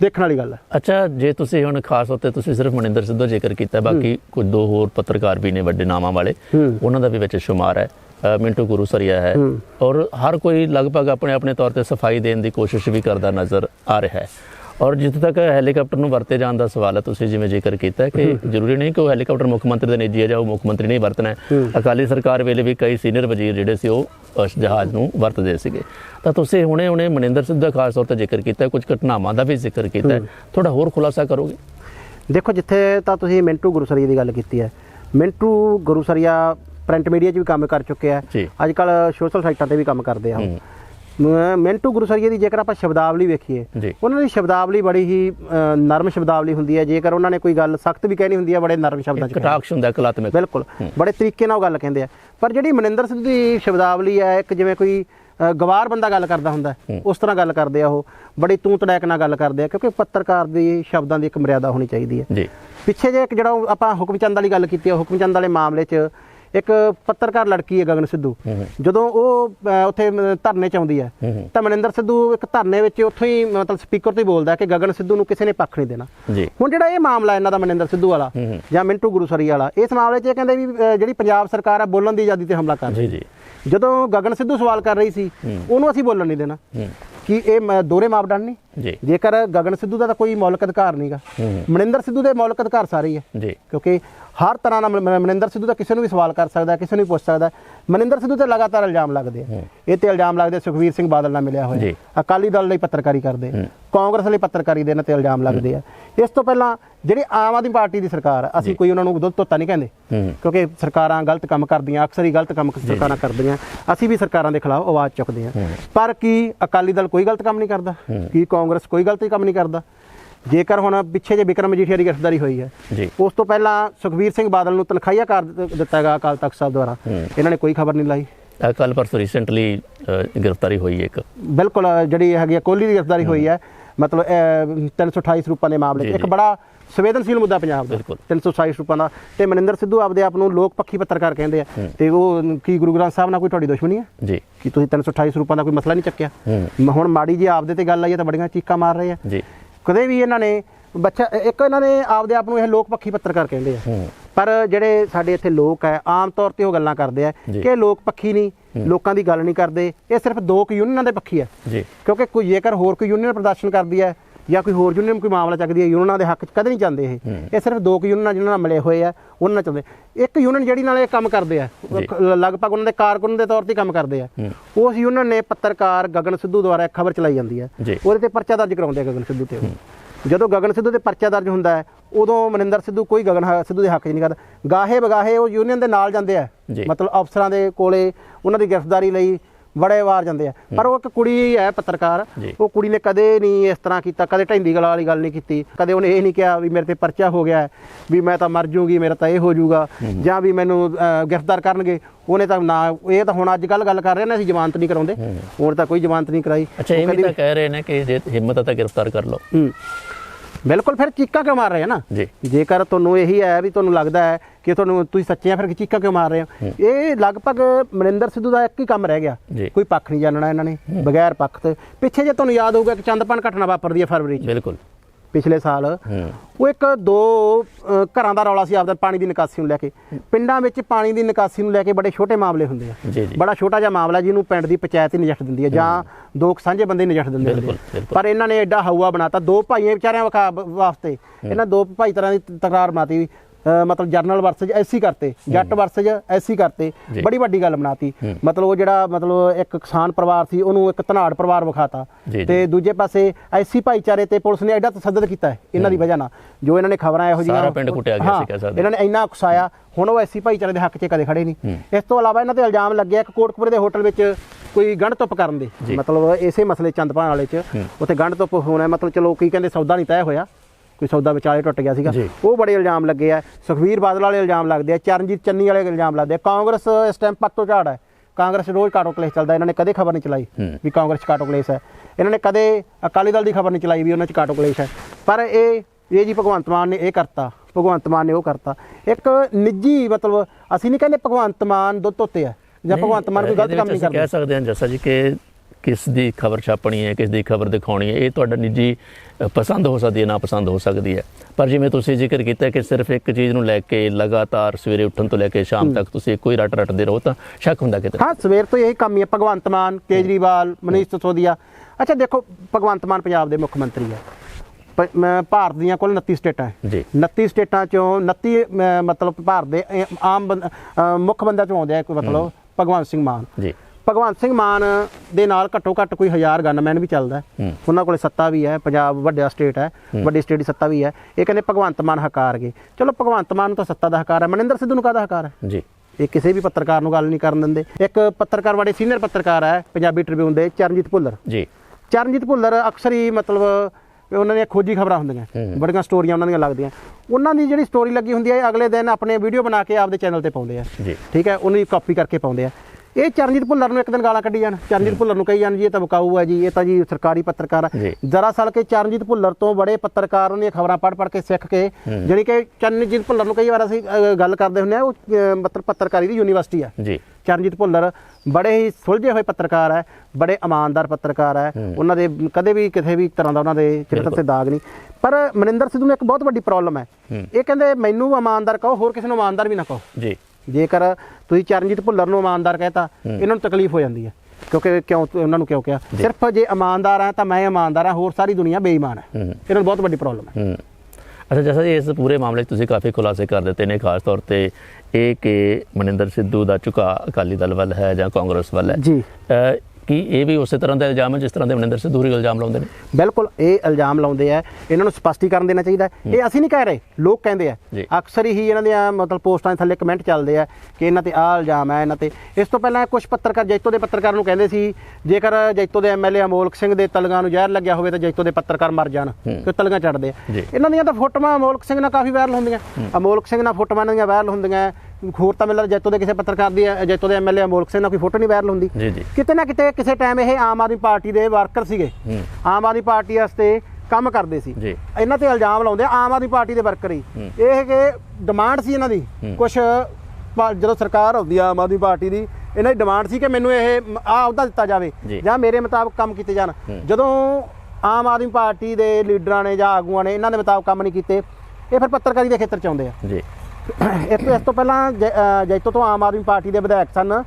ਦੇਖਣ ਵਾਲੀ ਗੱਲ ਹੈ। ਅੱਛਾ ਜੇ ਤੁਸੀਂ ਹੁਣ ਖਾਸ ਉੱਤੇ ਤੁਸੀਂ ਸਿਰਫ ਮਨਿੰਦਰ ਸਿੱਧੂ ਜ਼ਿਕਰ ਕੀਤਾ ਬਾਕੀ ਕੁਝ ਦੋ ਹੋਰ ਪੱਤਰਕਾਰ ਵੀ ਨੇ ਵੱਡੇ ਨਾਮਾਂ ਵਾਲੇ। ਉਹਨਾਂ ਦਾ ਵੀ ਵਿੱਚ ਸ਼ੁਮਾਰ ਹੈ। ਮਿੰਟੂ ਗੁਰੂ ਸਰੀਆ ਹੈ। ਔਰ ਹਰ ਕੋਈ ਲਗਭਗ ਆਪਣੇ ਆਪਣੇ ਤੌਰ ਤੇ ਸਫ਼ਾਈ ਦੇਣ ਦੀ ਕੋਸ਼ਿਸ਼ ਵੀ ਕਰਦਾ ਨਜ਼ਰ ਆ ਰਿਹਾ ਹੈ। ਔਰ ਜਿੱਥੇ ਤੱਕ ਹੈਲੀਕਾਪਟਰ ਨੂੰ ਵਰਤੇ ਜਾਣ ਦਾ ਸਵਾਲ ਹੈ ਤੁਸੀਂ ਜਿਵੇਂ ਜ਼ਿਕਰ ਕੀਤਾ ਹੈ ਕਿ ਜ਼ਰੂਰੀ ਨਹੀਂ ਕਿ ਉਹ ਹੈਲੀਕਾਪਟਰ ਮੁੱਖ ਮੰਤਰੀ ਦਾ ਨਿੱਜੀ ਹੈ ਜਾਂ ਉਹ ਮੁੱਖ ਮੰਤਰੀ ਨਹੀਂ ਵਰਤਣਾ ਹੈ। ਅਕਾਲੀ ਸਰਕਾਰ ਵੇਲੇ ਵੀ ਕਈ ਸੀਨੀਅਰ ਵਜ਼ੀਰ ਜਿਹੜੇ ਸੀ ਉਹ ਉਸ ਜਹਾਜ਼ ਨੂੰ ਵਰਤਦੇ ਸੀਗੇ। ਤਾਂ ਤੁਸੀਂ ਹੁਣੇ ਹੁਣੇ ਮਨਿੰਦਰ ਸਿੱਧੂ ਦਾ ਖਾਸ ਤੌਰ ਤੇ ਜ਼ਿਕਰ ਕੀਤਾ ਕੁਝ ਘਟਨਾਵਾਂ ਦਾ ਵੀ ਜ਼ਿਕਰ ਕੀਤਾ ਹੈ। ਥੋੜਾ ਹੋਰ ਖੁਲਾਸਾ ਕਰੋਗੇ? ਦੇਖੋ ਜਿੱਥੇ ਤਾਂ ਤੁਸੀਂ ਮਿੰਟੂ ਗੁਰਸਰੀਆ ਦੀ ਗੱਲ ਕੀਤੀ ਹੈ। ਮਿੰਟੂ ਗੁਰਸਰੀਆ ਪ੍ਰਿੰਟ ਮੀਡੀਆ 'ਚ ਵੀ ਕੰਮ ਕਰ ਚੁੱਕੇ ਆ। ਅੱਜ ਕੱਲ ਸੋਸ਼ਲ ਸਾਈਟਾਂ ਤੇ ਵੀ ਕੰਮ ਕਰਦੇ ਆ ਮਿੰਟੂ ਗੁਰਸਰੀਆ ਦੀ ਜੇਕਰ ਆਪਾਂ ਸ਼ਬਦਾਵਲੀ ਵੇਖੀਏ। ਉਹਨਾਂ ਦੀ ਸ਼ਬਦਾਵਲੀ ਬੜੀ ਹੀ ਨਰਮ ਸ਼ਬਦਾਵਲੀ ਹੁੰਦੀ ਹੈ। ਜੇਕਰ ਉਹਨਾਂ ਨੇ ਕੋਈ ਗੱਲ ਸਖਤ ਵੀ ਕਹਿਣੀ ਹੁੰਦੀ ਹੈ ਬੜੇ ਨਰਮ ਸ਼ਬਦਾਂ 'ਚ। ਕਟਾਕਸ਼ ਹੁੰਦਾ ਕਲਾਤਮਕ। ਬਿਲਕੁਲ। ਬੜੇ ਤਰੀਕੇ ਨਾਲ ਉਹ ਗੱਲ ਕਹਿੰਦੇ ਆ। ਪਰ ਜਿਹੜੀ ਮਨਿੰਦਰ ਸਿੱਧੂ ਦੀ ਸ਼ਬਦਾਵਲੀ ਹੈ ਇੱਕ ਜਿਵੇਂ ਕੋਈ ਗਵਾਰ ਬੰਦਾ ਗੱਲ ਕਰਦਾ ਹੁੰਦਾ ਉਸ ਤਰ੍ਹਾਂ ਗੱਲ ਕਰਦੇ ਆ ਉਹ। ਬੜੀ ਤੂੰ ਤੜੈਕ ਨਾਲ ਗੱਲ ਕਰਦੇ ਆ ਕਿਉਂਕਿ ਪੱਤਰਕਾਰ ਦੀ ਸ਼ਬਦਾਂ ਦੀ ਇੱਕ ਮਰਿਆਦਾ ਹੋਣੀ ਚਾਹੀਦੀ ਹੈ। ਜੀ। ਪਿੱਛੇ ਜੇ ਇੱਕ ਜਿਹੜਾ ਆਪਾਂ ਹੁਕਮਚੰਦ ਵਾਲੀ ਗੱਲ ਕੀਤੀ ਹੈ ਹੁਕਮਚੰਦ ਵਾਲੇ ਮਾਮਲੇ 'ਚ ਇੱਕ ਪੱਤਰਕਾਰ ਲੜਕੀ ਹੈ ਗਗਨ ਸਿੱਧੂ। ਜਦੋਂ ਉਹ ਉੱਥੇ ਧਰਨੇ 'ਚ ਆਉਂਦੀ ਹੈ। ਤਾਂ ਮਨਿੰਦਰ ਸਿੱਧੂ ਇੱਕ ਧਰਨੇ ਵਿੱਚ ਉੱਥੋਂ ਹੀ ਮਤਲਬ ਸਪੀਕਰ ਤੋਂ ਹੀ ਬੋਲਦਾ ਹੈ ਕਿ ਗਗਨ ਸਿੱਧੂ ਨੂੰ ਕਿਸੇ ਨੇ ਪੱਖ ਨਹੀਂ ਦੇਣਾ। ਹੁਣ ਜਿਹੜਾ ਇਹ ਮਾਮਲਾ ਇਹਨਾਂ ਦਾ ਮਨਿੰਦਰ ਸਿੱਧੂ ਵਾਲਾ ਜਾਂ ਮਿੰਟੂ ਗੁਰੂਸਰੀ ਵਾਲਾ ਇਸ ਮਾਮਲੇ 'ਚ ਇਹ ਕਹਿੰਦੇ ਵੀ ਜਿਹੜੀ ਪੰਜਾਬ ਸਰਕਾਰ ਹੈ ਬੋਲਣ ਦੀ ਆਜ਼ਾਦੀ ਤੇ ਹਮਲਾ ਕਰ ਰਹੀ ਜੀ ਜੀ। ਜਦੋਂ ਗਗਨ ਸਿੱਧੂ ਸਵਾਲ ਕਰ ਰਹੀ ਸੀ ਉਹਨੂੰ ਅਸੀਂ ਬੋਲਣ ਨਹੀਂ ਦੇਣਾ। ਹੂੰ। ਕੀ ਇਹ ਦੋਹਰੇ ਮਾਪਦੰਡ ਨਹੀਂ ਜੇਕਰ ਗਗਨ ਸਿੱਧੂ ਦਾ ਤਾਂ ਕੋਈ ਮੌਲਿਕ ਅਧਿਕਾਰ ਨਹੀਂਗਾ। ਮਨਿੰਦਰ ਸਿੱਧੂ ਦੇ ਮੌਲਿਕ ਅਧਿਕਾਰ ਸਾਰੇ ਹੀ ਹੈ। ਜੀ। ਕਿਉਂਕਿ ਹਰ ਤਰ੍ਹਾਂ ਦਾ ਮਨਿੰਦਰ ਸਿੱਧੂ ਦਾ ਕਿਸੇ ਨੂੰ ਵੀ ਸਵਾਲ ਕਰ ਸਕਦਾ ਹੈ, ਕਿਸੇ ਨੂੰ ਵੀ ਪੁੱਛ ਸਕਦਾ। ਹੈ। ਮਨਿੰਦਰ ਸਿੱਧੂ ਤੇ ਲਗਾਤਾਰ ਇਲਜ਼ਾਮ ਲੱਗਦੇ ਆ। ਇਹ ਤੇ ਇਲਜ਼ਾਮ ਲੱਗਦੇ ਆ ਸੁਖਵੀਰ ਸਿੰਘ ਬਾਦਲ ਨਾਲ ਮਿਲਿਆ ਹੋਇਆ। ਜੀ। ਅਕਾਲੀ ਦਲ ਲਈ ਪੱਤਰਕਾਰੀ ਕਰਦੇ ਆ। ਕਾਂਗਰਸ ਲਈ ਪੱਤਰਕਾਰੀ ਦੇ ਇਹਨਾਂ ਤੇ ਇਲਜ਼ਾਮ ਲੱਗਦੇ ਆ। ਇਸ ਤੋਂ ਪਹਿਲਾਂ ਜਿਹੜੀ ਆਮ ਆਦਮੀ ਪਾਰਟੀ ਦੀ ਸਰਕਾਰ ਆ, ਅਸੀਂ ਕੋਈ ਉਹਨਾਂ ਨੂੰ ਦੁੱਧ ਤੋਤਾ ਨਹੀਂ ਕਹਿੰਦੇ। ਹੂੰ। ਕਿਉਂਕਿ ਸਰਕਾਰਾਂ ਗਲਤ ਕੰਮ ਕਰਦੀਆਂ ਅਕਸਰ ਹੀ ਗਲਤ ਕੰਮ ਸਰਕਾਰਾਂ ਕਰਦੀਆਂ। ਅਸੀਂ ਵੀ ਸਰਕਾਰਾਂ ਦੇ ਖਿਲਾਫ ਆਵਾਜ਼ ਚੁੱਕਦੇ ਹਾਂ। ਪਰ ਕੀ ਅਕਾਲੀ ਦਲ ਕੋਈ ਗਲਤ ਕੰਮ ਨਹੀਂ ਕਰਦਾ? ਕੀ ਕਾਂਗਰਸ ਕੋਈ ਗਲਤ ਕੰਮ ਨਹੀਂ ਕਰਦਾ? ਜੇਕਰ ਹੁਣ ਪਿੱਛੇ ਜੇ ਵਿਕਰਮ ਮਜੀਠੀਆ ਦੀ ਗ੍ਰਿਫਤਾਰੀ ਹੋਈ ਹੈ ਉਸ ਤੋਂ ਪਹਿਲਾਂ ਸੁਖਵੀਰ ਸਿੰਘ ਬਾਦਲ ਨੂੰ ਤਨਖਾਹੀਆ ਕਰ ਦਿੱਤਾ ਗਿਆ ਅਕਾਲ ਤਖਤ ਸਾਹਿਬ ਦੁਆਰਾ। ਇਹਨਾਂ ਨੇ ਕੋਈ ਖਬਰ ਨਹੀਂ ਲਾਈ। ਕੱਲ ਪਰਸੋਂ ਰੀਸੈਂਟਲੀ ਗ੍ਰਿਫਤਾਰੀ ਹੋਈ ਇੱਕ। ਬਿਲਕੁਲ ਜਿਹੜੀ ਹੈਗੀ ਕੋਹਲੀ ਦੀ ਗ੍ਰਿਫਤਾਰੀ ਹੋਈ ਹੈ। ਮਤਲਬ ਅ, 328 ਰੂਪਾਂ ਦੇ ਮਾਮਲੇ ਇੱਕ। ਬੜਾ ਸੰਵੇਦਨਸ਼ੀਲ ਮੁੱਦਾ ਪੰਜਾਬ ਦਾ। ਬਿਲਕੁਲ। 327 ਰੁਪਏ ਦਾ। ਤੇ ਮਨਿੰਦਰ ਸਿੱਧੂ ਆਪਦੇ ਆਪ ਨੂੰ ਲੋਕ ਪੱਖੀ ਪੱਤਰਕਾਰ ਕਹਿੰਦੇ ਆ। ਤੇ ਉਹ ਕੀ ਗੁਰੂ ਗ੍ਰੰਥ ਸਾਹਿਬ ਨਾਲ ਕੋਈ ਤੁਹਾਡੀ ਦੁਸ਼ਮਣੀ ਹੈ ਜੀ। ਕਿ ਤੁਸੀਂ 328 ਰੁਪਏ ਦਾ ਕੋਈ ਮਸਲਾ ਨਹੀਂ ਚੱਕਿਆ? ਹੂੰ। ਹੁਣ ਮਾੜੀ ਜੀ ਆਪਦੇ ਤੇ ਗੱਲ ਆਈ ਹੈ ਤਾਂ ਬੜੀਆਂ ਚੀਕਾਂ ਮਾਰ ਰਹੇ ਆ। ਜੀ। ਕਦੇ ਵੀ ਇਹਨਾਂ ਨੇ ਬੱਚਾ ਇੱਕ ਇਹਨਾਂ ਨੇ ਆਪਦੇ ਆਪ ਨੂੰ ਇਹ ਲੋਕ ਪੱਖੀ ਪੱਤਰਕਾਰ ਕਹਿੰਦੇ ਆ। ਪਰ ਜਿਹੜੇ ਸਾਡੇ ਇੱਥੇ ਲੋਕ ਹੈ ਆਮ ਤੌਰ ਤੇ ਉਹ ਗੱਲਾਂ ਕਰਦੇ ਆ। ਕਿ ਲੋਕ ਪੱਖੀ ਨਹੀਂ ਲੋਕਾਂ ਦੀ ਗੱਲ ਨਹੀਂ ਕਰਦੇ। ਇਹ ਸਿਰਫ ਦੋ ਕੁ ਯੂਨੀਅਨਾਂ ਦੇ ਪੱਖੀ ਜੀ। ਕਿਉਂਕਿ ਕੋਈ ਜੇਕਰ ਹੋਰ ਕੋਈ ਯੂਨੀਅਨ ਪ੍ਰਦਰਸ਼ਨ ਕਰਦੀ ਹੈ ਜਾਂ ਕੋਈ ਹੋਰ ਯੂਨੀਅਨ ਕੋਈ ਮਾਮਲਾ ਚੱਕਦੀ ਹੈ ਯੂਨੀਅਨਾਂ ਦੇ ਹੱਕ 'ਚ ਕਦੇ ਨਹੀਂ ਜਾਂਦੇ ਇਹ। ਇਹ ਸਿਰਫ ਦੋ ਕੁ ਯੂਨੀਅਨਾਂ ਜਿਨ੍ਹਾਂ ਨਾਲ ਮਿਲੇ ਹੋਏ ਆ ਉਹਨਾਂ ਨਾਲ ਚੱਲਦੇ ਇੱਕ ਯੂਨੀਅਨ ਜਿਹੜੀ ਨਾਲ ਇਹ ਕੰਮ ਕਰਦੇ ਆ। ਲਗਭਗ ਉਹਨਾਂ ਦੇ ਕਾਰਕੁਨ ਦੇ ਤੌਰ ਤੇ ਕੰਮ ਕਰਦੇ ਆ। ਉਸ ਯੂਨੀਅਨ ਨੇ ਪੱਤਰਕਾਰ ਗਗਨ ਸਿੱਧੂ ਦੁਆਰਾ ਇੱਕ ਖਬਰ ਚਲਾਈ ਜਾਂਦੀ ਹੈ। ਉਹਦੇ ਤੇ ਪਰਚਾ ਦਰਜ ਕਰਾਉਂਦੇ ਆ ਗਗਨ ਸਿੱਧੂ ਤੇ। ਜਦੋਂ ਗਗਨ ਸਿੱਧੂ ਤੇ ਪਰਚਾ ਦਰਜ ਹੁੰਦਾ ਹੈ ਉਦੋਂ ਮਨਿੰਦਰ ਸਿੱਧੂ ਕੋਈ ਗਗਨ ਸਿੱਧੂ ਦੇ ਹੱਕ 'ਚ ਨਹੀਂ ਕਰਦਾ। ਗਾਹੇ ਬਗਾਹੇ ਉਹ ਯੂਨੀਅਨ ਦੇ ਨਾਲ ਜਾਂਦੇ ਆ। ਮਤਲਬ ਅਫਸਰਾਂ ਦੇ ਕੋਲੇ ਉਹਨਾਂ ਦੀ ਗ੍ਰਿਫਤਾਰੀ ਲਈ ਬੜੇ ਵਾਰ ਜਾਂਦੇ ਆ। ਪਰ ਉਹ ਇੱਕ ਕੁੜੀ ਹੈ ਪੱਤਰਕਾਰ। ਉਹ ਕੁੜੀ ਨੇ ਕਦੇ ਨਹੀਂ ਇਸ ਤਰ੍ਹਾਂ ਕੀਤਾ ਕਦੇ ਢੈਂਦੀ ਗਲਾ ਵਾਲੀ ਗੱਲ ਨਹੀਂ ਕੀਤੀ ਕਦੇ ਉਹਨੇ ਇਹ ਨਹੀਂ ਕਿਹਾ ਵੀ ਮੇਰੇ ਤੇ ਪਰਚਾ ਹੋ ਗਿਆ ਵੀ ਮੈਂ ਤਾਂ ਮਰ ਜੂਗੀ ਮੇਰਾ ਤਾਂ ਇਹ ਹੋ ਜਾਊਗਾ ਜਾਂ ਵੀ ਮੈਨੂੰ ਗ੍ਰਿਫਤਾਰ ਕਰਨਗੇ ਉਹਨੇ ਤਾਂ ਨਾ ਇਹ ਤਾਂ ਹੁਣ ਅੱਜ ਕੱਲ ਗੱਲ ਕਰ ਰਹੇ ਨੇ ਅਸੀਂ ਜ਼ਮਾਨਤ ਨਹੀਂ ਕਰਾਉਂਦੇ। ਹੁਣ ਤਾਂ ਕੋਈ ਜ਼ਮਾਨਤ ਨਹੀਂ ਕਰਾਈ। ਅੱਛਾ ਇਹ ਵੀ ਤਾਂ ਕਹਿ ਰਹੇ ਨੇ ਕਿ ਜੇ ਹਿੰਮਤ ਹੈ ਤਾਂ ਗ੍ਰਿਫਤਾਰ ਕਰ ਲਓ। ਬਿਲਕੁਲ ਫਿਰ ਚੀਕਾਂ ਕਿਉਂ ਮਾਰ ਰਹੇ ਆ ਨਾ? ਜੀ। ਜੇਕਰ ਤੁਹਾਨੂੰ ਇਹੀ ਹੈ ਵੀ ਤੁਹਾਨੂੰ ਲੱਗਦਾ ਹੈ ਕਿ ਤੁਹਾਨੂੰ ਤੁਸੀਂ ਸੱਚੇ ਆ ਫਿਰ ਚੀਕਾਂ ਕਿਉਂ ਮਾਰ ਰਹੇ ਹੋ? ਇਹ ਲਗਭਗ ਮਨਿੰਦਰ ਸਿੱਧੂ ਦਾ ਇੱਕ ਹੀ ਕੰਮ ਰਹਿ ਗਿਆ। ਕੋਈ ਪੱਖ ਨਹੀਂ ਜਾਣਨਾ ਇਹਨਾਂ ਨੇ ਬਗੈਰ ਪੱਖ ਤੇ। ਪਿੱਛੇ ਜੇ ਤੁਹਾਨੂੰ ਯਾਦ ਹੋਊਗਾ ਕਿ ਚੰਦਪਨ ਘਟਨਾ ਵਾਪਰਦੀ ਹੈ ਫਰਵਰੀ 'ਚ। ਬਿਲਕੁਲ। ਪਿਛਲੇ ਸਾਲ। ਉਹ ਇੱਕ ਦੋ ਘਰਾਂ ਦਾ ਰੌਲਾ ਸੀ ਆਪਦਾ ਪਾਣੀ ਦੀ ਨਿਕਾਸੀ ਨੂੰ ਲੈ ਕੇ। ਪਿੰਡਾਂ ਵਿੱਚ ਪਾਣੀ ਦੀ ਨਿਕਾਸੀ ਨੂੰ ਲੈ ਕੇ ਬੜੇ ਛੋਟੇ ਮਾਮਲੇ ਹੁੰਦੇ ਆ। ਬੜਾ ਛੋਟਾ ਜਿਹਾ ਮਾਮਲਾ ਜਿਹਨੂੰ ਪਿੰਡ ਦੀ ਪੰਚਾਇਤ ਹੀ ਨਜਿੱਠ ਦਿੰਦੀ ਹੈ ਜਾਂ ਦੋ ਕੁ ਸਾਂਝੇ ਬੰਦੇ ਨਜਿੱਠ ਦਿੰਦੇ ਹੁੰਦੇ। ਪਰ ਇਹਨਾਂ ਨੇ ਐਡਾ ਹਊਆ ਬਣਾਤਾ। ਦੋ ਭਾਈਆਂ ਵਿਚਾਰਿਆਂ ਵਾਸਤੇ। ਇਹਨਾਂ ਦੋ ਭਾਈ ਤਰ੍ਹਾਂ ਦੀ ਤਕਰਾਰ ਅ, ਮਤਲਬ ਜਰਨਲ ਵਰਸਜ ਐਸੀ ਕਰਤੇ ਜੱਟ ਵਰਸਜ ਐਸੀ ਕਰਤੇ। ਬੜੀ ਵੱਡੀ ਗੱਲ ਬਣਾਤੀ। ਮਤਲਬ ਉਹ ਜਿਹੜਾ ਮਤਲਬ ਇੱਕ ਕਿਸਾਨ ਪਰਿਵਾਰ ਸੀ ਉਹਨੂੰ ਇੱਕ ਧਨਾੜ ਪਰਿਵਾਰ ਵਿਖਾਤਾ। ਤੇ ਦੂਜੇ ਪਾਸੇ ਐਸੀ ਭਾਈਚਾਰੇ ਤੇ ਪੁਲਿਸ ਨੇ ਐਡਾ ਤਸੱਦਦ ਕੀਤਾ ਹੈ ਇਹਨਾਂ ਦੀ ਵਜ੍ਹਾ ਨਾਲ। ਜੋ ਇਹਨਾਂ ਨੇ ਖਬਰਾਂ ਇਹੋ ਜਿਹੀਆਂ ਸਾਰਾ ਪਿੰਡ ਕੁੱਟਿਆ ਗਿਆ ਸੀ, ਕਹਿ ਸਕਦੇ। ਇਹਨਾਂ ਨੇ ਇੰਨਾ ਉਕਸਾਇਆ ਹੁਣ ਉਹ ਐਸੀ ਭਾਈਚਾਰੇ ਦੇ ਹੱਕ 'ਚ ਕਦੇ ਖੜੇ ਨਹੀਂ। ਇਸ ਤੋਂ ਇਲਾਵਾ ਇਹਨਾਂ ਤੇ ਇਲਜ਼ਾਮ ਲੱਗਿਆ ਕਿ ਕੋਟਕਪੁਰੇ ਦੇ ਹੋਟਲ ਵਿੱਚ ਕੋਈ ਗੰਢ ਧੁੱਪ ਕਰਨ ਦੇ। ਮਤਲਬ ਇਸੇ ਮਸਲੇ ਚੰਦਪਾਨ ਵਾਲੇ 'ਚ। ਉੱਥੇ ਗੰਢ ਧੁੱਪ ਹੋਣਾ ਮਤਲਬ ਚਲੋ ਕੀ ਕਹਿੰਦੇ ਸੌਦਾ ਨਹੀਂ ਤੈਅ ਹੋਇਆ। ਕੋਈ ਸੌਦਾ ਵਿਚਾਲੇ ਟੁੱਟ ਗਿਆ ਸੀਗਾ। ਉਹ ਬੜੇ ਇਲਜ਼ਾਮ ਲੱਗੇ ਆ। ਸੁਖਵੀਰ ਬਾਦਲ ਵਾਲੇ ਇਲਜ਼ਾਮ ਲੱਗਦੇ ਆ ਚਰਨਜੀਤ ਚੰਨੀ ਵਾਲੇ ਇਲਜ਼ਾਮ ਲੱਗਦੇ ਆ। ਕਾਂਗਰਸ ਇਸ ਟਾਈਮ ਪੱਤੋ ਝਾੜ ਹੈ ਕਾਂਗਰਸ ਰੋਜ਼ ਕਾਟੋ ਕਲੇਸ਼ ਚੱਲਦਾ ਇਹਨਾਂ ਨੇ ਕਦੇ ਖਬਰ ਨਹੀਂ ਚਲਾਈ ਵੀ ਕਾਂਗਰਸ ਕਾਟੋ ਕਲੇਸ਼ ਹੈ। ਇਹਨਾਂ ਨੇ ਕਦੇ ਅਕਾਲੀ ਦਲ ਦੀ ਖਬਰ ਨਹੀਂ ਚਲਾਈ ਵੀ ਉਹਨਾਂ 'ਚ ਕਾਟੋ ਕਲੇਸ਼ ਹੈ। ਪਰ ਇਹ ਇਹ ਜੀ ਭਗਵੰਤ ਮਾਨ ਨੇ ਇਹ ਕਰਤਾ ਭਗਵੰਤ ਮਾਨ ਨੇ ਉਹ ਕਰਤਾ। ਇੱਕ ਨਿੱਜੀ ਮਤਲਬ ਅਸੀਂ ਨਹੀਂ ਕਹਿੰਦੇ ਭਗਵੰਤ ਮਾਨ ਦੁੱਧ ਧੋਤੇ ਆ ਜਾਂ ਭਗਵੰਤ ਮਾਨ ਕੋਈ ਗਲਤ ਕੰਮ ਨਹੀਂ ਅਸੀਂ ਕਹਿ ਕਰਦਾ ਸਕਦੇ ਹਾਂ ਜੱਸਾ ਜੀ ਕਿ ਕਿਸ ਦੀ ਖਬਰ ਛਾਪਣੀ ਹੈ ਕਿਸ ਦੀ ਖਬਰ ਦਿਖਾਉਣੀ ਹੈ ਇਹ ਤੁਹਾਡਾ ਨਿੱਜੀ ਪਸੰਦ ਹੋ ਸਕਦੀ ਹੈ ਨਾ ਪਸੰਦ ਹੋ ਸਕਦੀ ਹੈ। ਪਰ ਜਿਵੇਂ ਤੁਸੀਂ ਜ਼ਿਕਰ ਕੀਤਾ ਕਿ ਸਿਰਫ ਇੱਕ ਚੀਜ਼ ਨੂੰ ਲੈ ਕੇ ਲਗਾਤਾਰ ਸਵੇਰੇ ਉੱਠਣ ਤੋਂ ਲੈ ਕੇ ਸ਼ਾਮ ਤੱਕ ਤੁਸੀਂ ਹੀ ਰੱਟ ਰੱਟਦੇ ਰਹੋ ਤਾਂ ਸ਼ੱਕ ਹੁੰਦਾ ਕਿਤੇ ਹਾਂ ਸਵੇਰ ਤੋਂ ਇਹੀ ਕੰਮ ਹੀ ਹੈ ਭਗਵੰਤ ਮਾਨ ਕੇਜਰੀਵਾਲ ਮਨੀਸ਼ ਸਿਸੋਦੀਆ। ਅੱਛਾ ਦੇਖੋ ਭਗਵੰਤ ਮਾਨ ਪੰਜਾਬ ਦੇ ਮੁੱਖ ਮੰਤਰੀ ਹੈ। ਭਾਰਤ ਦੀਆਂ ਕੁੱਲ 29 ਸਟੇਟਾਂ ਹੈ। ਜੀ। 29 ਸਟੇਟਾਂ ਚੋਂ 29 ਅਹ, ਮਤਲਬ ਭਾਰਤ ਦੇ ਆਮ ਬੰਦ- ਮੁੱਖ ਬੰਦਿਆਂ ਚੋਂ ਆਉਂਦੇ ਆ ਕੋਈ ਮਤਲਬ ਭਗਵੰਤ ਸਿੰਘ ਮਾਨ। ਜੀ। ਭਗਵੰਤ ਸਿੰਘ ਮਾਨ ਦੇ ਨਾਲ ਘੱਟੋ ਘੱਟ ਕੋਈ ਹਜ਼ਾਰ ਗਨਮੈਨ ਵੀ ਚੱਲਦਾ। ਉਹਨਾਂ ਕੋਲੇ ਸੱਤਾ ਵੀ ਹੈ ਪੰਜਾਬ ਵੱਡਾ ਸਟੇਟ ਹੈ ਵੱਡੀ ਸਟੇਟ ਦੀ ਸੱਤਾ ਵੀ ਹੈ। ਇਹ ਕਹਿੰਦੇ ਭਗਵੰਤ ਮਾਨ ਹਕਾਰ ਗਏ। ਚਲੋ ਭਗਵੰਤ ਮਾਨ ਨੂੰ ਤਾਂ ਸੱਤਾ ਦਾ ਹਕਾਰ ਹੈ। ਮਨਿੰਦਰ ਸਿੱਧੂ ਨੂੰ ਕਾਹਦਾ ਹਕਾਰ ਹੈ? ਜੀ। ਇਹ ਕਿਸੇ ਵੀ ਪੱਤਰਕਾਰ ਨੂੰ ਗੱਲ ਨਹੀਂ ਕਰਨ ਦਿੰਦੇ। ਇੱਕ ਪੱਤਰਕਾਰ ਬੜੇ ਸੀਨੀਅਰ ਪੱਤਰਕਾਰ ਹੈ ਪੰਜਾਬੀ ਟ੍ਰਿਬਿਊਨ ਦੇ ਚਰਨਜੀਤ ਭੁੱਲਰ। ਜੀ। ਚਰਨਜੀਤ ਭੁੱਲਰ ਅਕਸਰ ਹੀ ਮਤਲਬ ਉਹਨਾਂ ਦੀਆਂ ਖੋਜੀ ਖਬਰਾਂ ਹੁੰਦੀਆਂ। ਬੜੀਆਂ ਸਟੋਰੀਆਂ ਉਹਨਾਂ ਦੀਆਂ ਲੱਗਦੀਆਂ। ਉਹਨਾਂ ਦੀ ਜਿਹੜੀ ਸਟੋਰੀ ਲੱਗੀ ਹੁੰਦੀ ਹੈ ਇਹ ਅਗਲੇ ਦਿਨ ਆਪਣੇ ਵੀਡੀਓ ਬਣਾ ਕੇ ਆਪਦੇ ਚੈਨਲ ਤੇ ਪਾਉਂਦੇ ਆ। ਠੀਕ ਹੈ ਉਹਨੂੰ ਕਾਪੀ ਕਰਕੇ ਪਾਉਂਦੇ ਆ। ਇਹ ਚਰਨਜੀਤ ਭੁੱਲਰ ਨੂੰ ਇੱਕ ਦਿਨ ਗਾਲਾਂ ਕੱਢੀ ਜਾਣ। ਚਰਨਜੀਤ ਭੁੱਲਰ ਨੂੰ ਕਹੀ ਜਾਣ ਜੀ ਇਹ ਤਾਂ ਵਿਕਾਊ ਹੈ ਜੀ ਇਹ ਤਾਂ ਜੀ ਸਰਕਾਰੀ ਪੱਤਰਕਾਰ ਹੈ। ਦਰਅਸਲ ਕਿ ਚਰਨਜੀਤ ਭੁੱਲਰ ਤੋਂ ਬੜੇ ਪੱਤਰਕਾਰ ਉਹਦੀਆਂ ਖਬਰਾਂ ਪੜ੍ਹ ਪੜ੍ਹ ਕੇ ਸਿੱਖ ਕੇ ਜਿਹੜੀ ਕਿ ਚਰਨਜੀਤ ਭੁੱਲਰ ਨੂੰ ਕਈ ਵਾਰ ਅਸੀਂ ਗੱਲ ਕਰਦੇ ਹੁੰਦੇ ਆ ਉਹ ਮਤਲਬ ਪੱਤਰਕਾਰੀ ਦੀ ਯੂਨੀਵਰਸਿਟੀ ਆ ਜੀ। ਚਰਨਜੀਤ ਭੁੱਲਰ ਬੜੇ ਹੀ ਸੁਲਝੇ ਹੋਏ ਪੱਤਰਕਾਰ ਹੈ ਬੜੇ ਇਮਾਨਦਾਰ ਪੱਤਰਕਾਰ ਹੈ। ਉਹਨਾਂ ਦੇ ਕਦੇ ਵੀ ਕਿਸੇ ਵੀ ਤਰ੍ਹਾਂ ਦਾ ਉਹਨਾਂ ਦੇ ਚਰਿੱਤਰ ਤੇ ਦਾਗ ਨਹੀਂ। ਪਰ ਮਨਿੰਦਰ ਸਿੱਧੂ ਨੂੰ ਇੱਕ ਬਹੁਤ ਵੱਡੀ ਪ੍ਰੋਬਲਮ ਹੈ। ਇਹ ਕਹਿੰਦੇ ਮੈਨੂੰ ਇਮਾਨਦਾਰ ਕਹੋ ਹੋਰ ਕਿਸੇ ਨੂੰ ਇਮਾਨਦਾਰ ਵੀ ਨਾ ਕਹੋ। ਜੀ। ਜੇਕਰ ਤੁਸੀਂ ਚਰਨਜੀਤ ਭੁੱਲਰ ਨੂੰ ਇਮਾਨਦਾਰ ਕਹਤਾ ਇਹਨਾਂ ਨੂੰ ਤਕਲੀਫ ਹੋ ਜਾਂਦੀ ਹੈ। ਕਿਉਂਕਿ ਕਿਉਂ ਉਹਨਾਂ ਨੂੰ ਕਿਉਂ ਕਿਹਾ? ਸਿਰਫ ਜੇ ਇਮਾਨਦਾਰ ਆ ਤਾਂ ਮੈਂ ਇਮਾਨਦਾਰ ਆ ਹੋਰ ਸਾਰੀ ਦੁਨੀਆ ਬੇਈਮਾਨ ਹੈ। ਇਹਨਾਂ ਨੂੰ ਬਹੁਤ ਵੱਡੀ ਪ੍ਰੋਬਲਮ ਹੈ। ਅੱਛਾ ਜੈਸਾ ਇਸ ਪੂਰੇ ਮਾਮਲੇ 'ਚ ਤੁਸੀਂ ਕਾਫੀ ਖੁਲਾਸੇ ਕਰ ਦਿੱਤੇ ਨੇ ਖਾਸ ਤੌਰ ਤੇ ਇਹ ਕਿ ਮਨਿੰਦਰ ਸਿੱਧੂ ਦਾ ਝੁਕਾ ਅਕਾਲੀ ਦਲ ਵੱਲ ਹੈ ਜਾਂ ਕਾਂਗਰਸ ਵੱਲ ਹੈ। ਜੀ। ਕੀ ਇਹ ਵੀ ਉਸੇ ਤਰ੍ਹਾਂ ਦਾ ਇਲਜ਼ਾਮ ਹੈ ਜਿਸ ਤਰ੍ਹਾਂ ਦੇ ਮਨਿੰਦਰ ਹੋਰੀ ਇਲਜ਼ਾਮ ਲਾਉਂਦੇ ਨੇ। ਬਿਲਕੁਲ ਇਹ ਇਲਜ਼ਾਮ ਲਾਉਂਦੇ ਆ। ਇਹਨਾਂ ਨੂੰ ਸਪਸ਼ਟੀਕਰਨ ਦੇਣਾ ਚਾਹੀਦਾ। ਇਹ ਅਸੀਂ ਨਹੀਂ ਕਹਿ ਰਹੇ ਲੋਕ ਕਹਿੰਦੇ ਆ। ਅਕਸਰ ਹੀ ਇਹਨਾਂ ਦੀਆਂ ਮਤਲਬ ਪੋਸਟਾਂ ਦੇ ਥੱਲੇ ਕਮੈਂਟ ਚੱਲਦੇ ਆ ਕਿ ਇਹਨਾਂ ਤੇ ਆਹ ਇਲਜ਼ਾਮ ਹੈ ਇਹਨਾਂ ਤੇ। ਇਸ ਤੋਂ ਪਹਿਲਾਂ ਕੁਝ ਪੱਤਰਕਾਰ ਜੈਤੋ ਦੇ ਪੱਤਰਕਾਰ ਨੂੰ ਕਹਿੰਦੇ ਸੀ ਜੇਕਰ ਜੈਤੋ ਦੇ ਐਮਐਲਏ ਅਮੋਲਕ ਸਿੰਘ ਦੇ ਤਲਗਾਂ ਨੂੰ ਜ਼ਹਿਰ ਲੱਗਿਆ ਹੋਵੇ ਤਾਂ ਜੈਤੋ ਦੇ ਪੱਤਰਕਾਰ ਮਰ ਜਾਣ ਕਿ ਤਲਗਾਂ ਚੜਦੇ ਆ। ਇਹਨਾਂ ਦੀਆਂ ਤਾਂ ਫੋਟੋਆਂ ਅਮੋਲਕ ਸਿੰਘ ਨਾਲ ਕਾਫੀ ਵਾਇਰਲ ਹੁੰਦੀਆਂ। ਅਮੋਲਕ ਸਿੰਘ ਨਾਲ ਫੋਟੋਆਂ ਇਹਨਾਂ ਦੀਆਂ ਵਾਇਰਲ ਹੁੰਦੀਆਂ। ਹੋਰ ਤਾਂ ਮਿਲਦਾ ਜੈਤੋ ਦੇ ਕਿਸੇ ਪੱਤਰਕਾਰ ਦੀ ਜੈਤੋ ਦੇ ਐਮਐਲਏ ਅਮੋਲਕ ਸਿੰਘ ਨਾਲ ਕੋਈ ਫੋਟੋ ਨਹੀਂ ਵਾਇਰਲ ਹੁੰਦੀ। ਜੀ ਜੀ। ਕਿਤੇ ਨਾ ਕਿਤੇ ਕਿਸੇ ਟਾਈਮ ਇਹ ਆਮ ਆਦਮੀ ਪਾਰਟੀ ਦੇ ਵਰਕਰ ਸੀਗੇ। ਆਮ ਆਦਮੀ ਪਾਰਟੀ ਵਾਸਤੇ ਕੰਮ ਕਰਦੇ ਸੀ। ਇਹਨਾਂ ਤੇ ਇਲਜ਼ਾਮ ਲਾਉਂਦੇ ਆਮ ਆਦਮੀ ਪਾਰਟੀ ਦੇ ਵਰਕਰ ਹੀ। ਇਹ ਕਿ ਡਿਮਾਂਡ ਸੀ ਇਹਨਾਂ ਦੀ। ਕੁਝ ਜਦੋਂ ਸਰਕਾਰ ਆਉਂਦੀ ਆ ਆਮ ਆਦਮੀ ਪਾਰਟੀ ਦੀ ਇਹਨਾਂ ਦੀ ਡਿਮਾਂਡ ਸੀ ਕਿ ਮੈਨੂੰ ਇਹ ਆ ਅਹੁਦਾ ਦਿੱਤਾ ਜਾਵੇ ਜੀ। ਮੇਰੇ ਮੁਤਾਬਕ ਕੰਮ ਕੀਤੇ ਜਾਣ। ਜਦੋਂ ਆਮ ਆਦਮੀ ਪਾਰਟੀ ਦੇ ਲੀਡਰਾਂ ਨੇ ਜਾਂ ਆਗੂਆਂ ਨੇ ਇਹਨਾਂ ਦੇ ਮੁਤਾਬਕ ਕੰਮ ਨਹੀਂ ਕੀਤੇ ਇਹ ਫਿਰ ਪੱਤਰਕਾਰੀ ਦੇ ਖੇਤਰ ਚ ਆਉਂਦੇ ਆ। ਜੀ। ਇਸ ਤੋਂ ਇਸ ਤੋਂ ਪਹਿਲਾਂ ਜੈਤੋ ਤੋਂ ਆਮ ਆਦਮੀ ਪਾਰਟੀ ਦੇ ਵਿਧਾਇਕ ਸਨ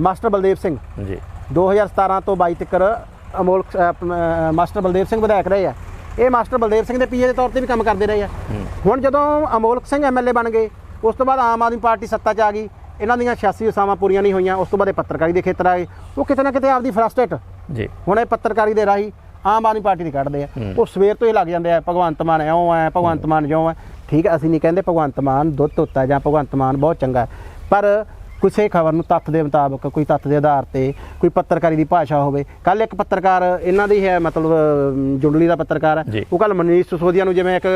ਮਾਸਟਰ ਬਲਦੇਵ ਸਿੰਘ। ਜੀ। 2017 ਤੋਂ 22 ਤੱਕ ਅਮੋਲ ਮਾਸਟਰ ਬਲਦੇਵ ਸਿੰਘ ਵਿਧਾਇਕ ਰਹੇ ਆ। ਇਹ ਮਾਸਟਰ ਬਲਦੇਵ ਸਿੰਘ ਦੇ ਪੀਏ ਦੇ ਤੌਰ ਤੇ ਵੀ ਕੰਮ ਕਰਦੇ ਰਹੇ ਆ। ਹੁਣ ਜਦੋਂ ਅਮੋਲਕ ਸਿੰਘ ਐਮਐਲਏ ਬਣ ਗਏ ਉਸ ਤੋਂ ਬਾਅਦ ਆਮ ਆਦਮੀ ਪਾਰਟੀ ਸੱਤਾ 'ਚ ਆ ਗਈ। ਇਹਨਾਂ ਦੀਆਂ 86 ਉਸਾਵਾਂ ਪੂਰੀਆਂ ਨਹੀਂ ਹੋਈਆਂ ਉਸ ਤੋਂ ਬਾਅਦ ਇਹ ਪੱਤਰਕਾਰੀ ਦੇ ਖੇਤਰ ਆ ਗਏ ਉਹ ਕਿਤੇ ਨਾ ਕਿਤੇ ਆਪਦੀ ਫਰਸਟ੍ਰੇਟ ਜੀ। ਹੁਣ ਇਹ ਪੱਤਰਕਾਰੀ ਦੇ ਰਾਹੀਂ ਆਮ ਆਦਮੀ ਪਾਰਟੀ ਦੀ ਕੱਢਦੇ ਆ। ਉਹ ਸਵੇਰ ਤੋਂ ਹੀ ਲੱਗ ਜਾਂਦੇ ਆ ਭਗਵੰਤ ਮਾਨ ਇਉਂ ਹੈ ਭਗਵੰਤ ਮਾਨ ਜਿਉਂ ਹੈ ਠੀਕ ਹੈ ਅਸੀਂ ਨਹੀਂ ਕਹਿੰਦੇ ਭਗਵੰਤ ਮਾਨ ਦੁੱਧ ਧੋਤਾ ਜਾਂ ਭਗਵੰਤ ਮਾਨ ਬਹੁਤ ਚੰਗਾ। ਪਰ ਕਿਸੇ ਖਬਰ ਨੂੰ ਤੱਥ ਦੇ ਮੁਤਾਬਕ ਕੋਈ ਤੱਥ ਦੇ ਆਧਾਰ ਤੇ ਕੋਈ ਪੱਤਰਕਾਰੀ ਦੀ ਭਾਸ਼ਾ ਹੋਵੇ ਕੱਲ ਇੱਕ ਪੱਤਰਕਾਰ ਇਹਨਾਂ ਦੀ ਹੈ ਮਤਲਬ ਜੁੰਡਲੀ ਦਾ ਪੱਤਰਕਾਰ ਹੈ। ਉਹ ਕੱਲ ਮਨੀਸ਼ ਸਿਸੋਦੀਆ ਨੂੰ ਜਿਵੇਂ ਇੱਕ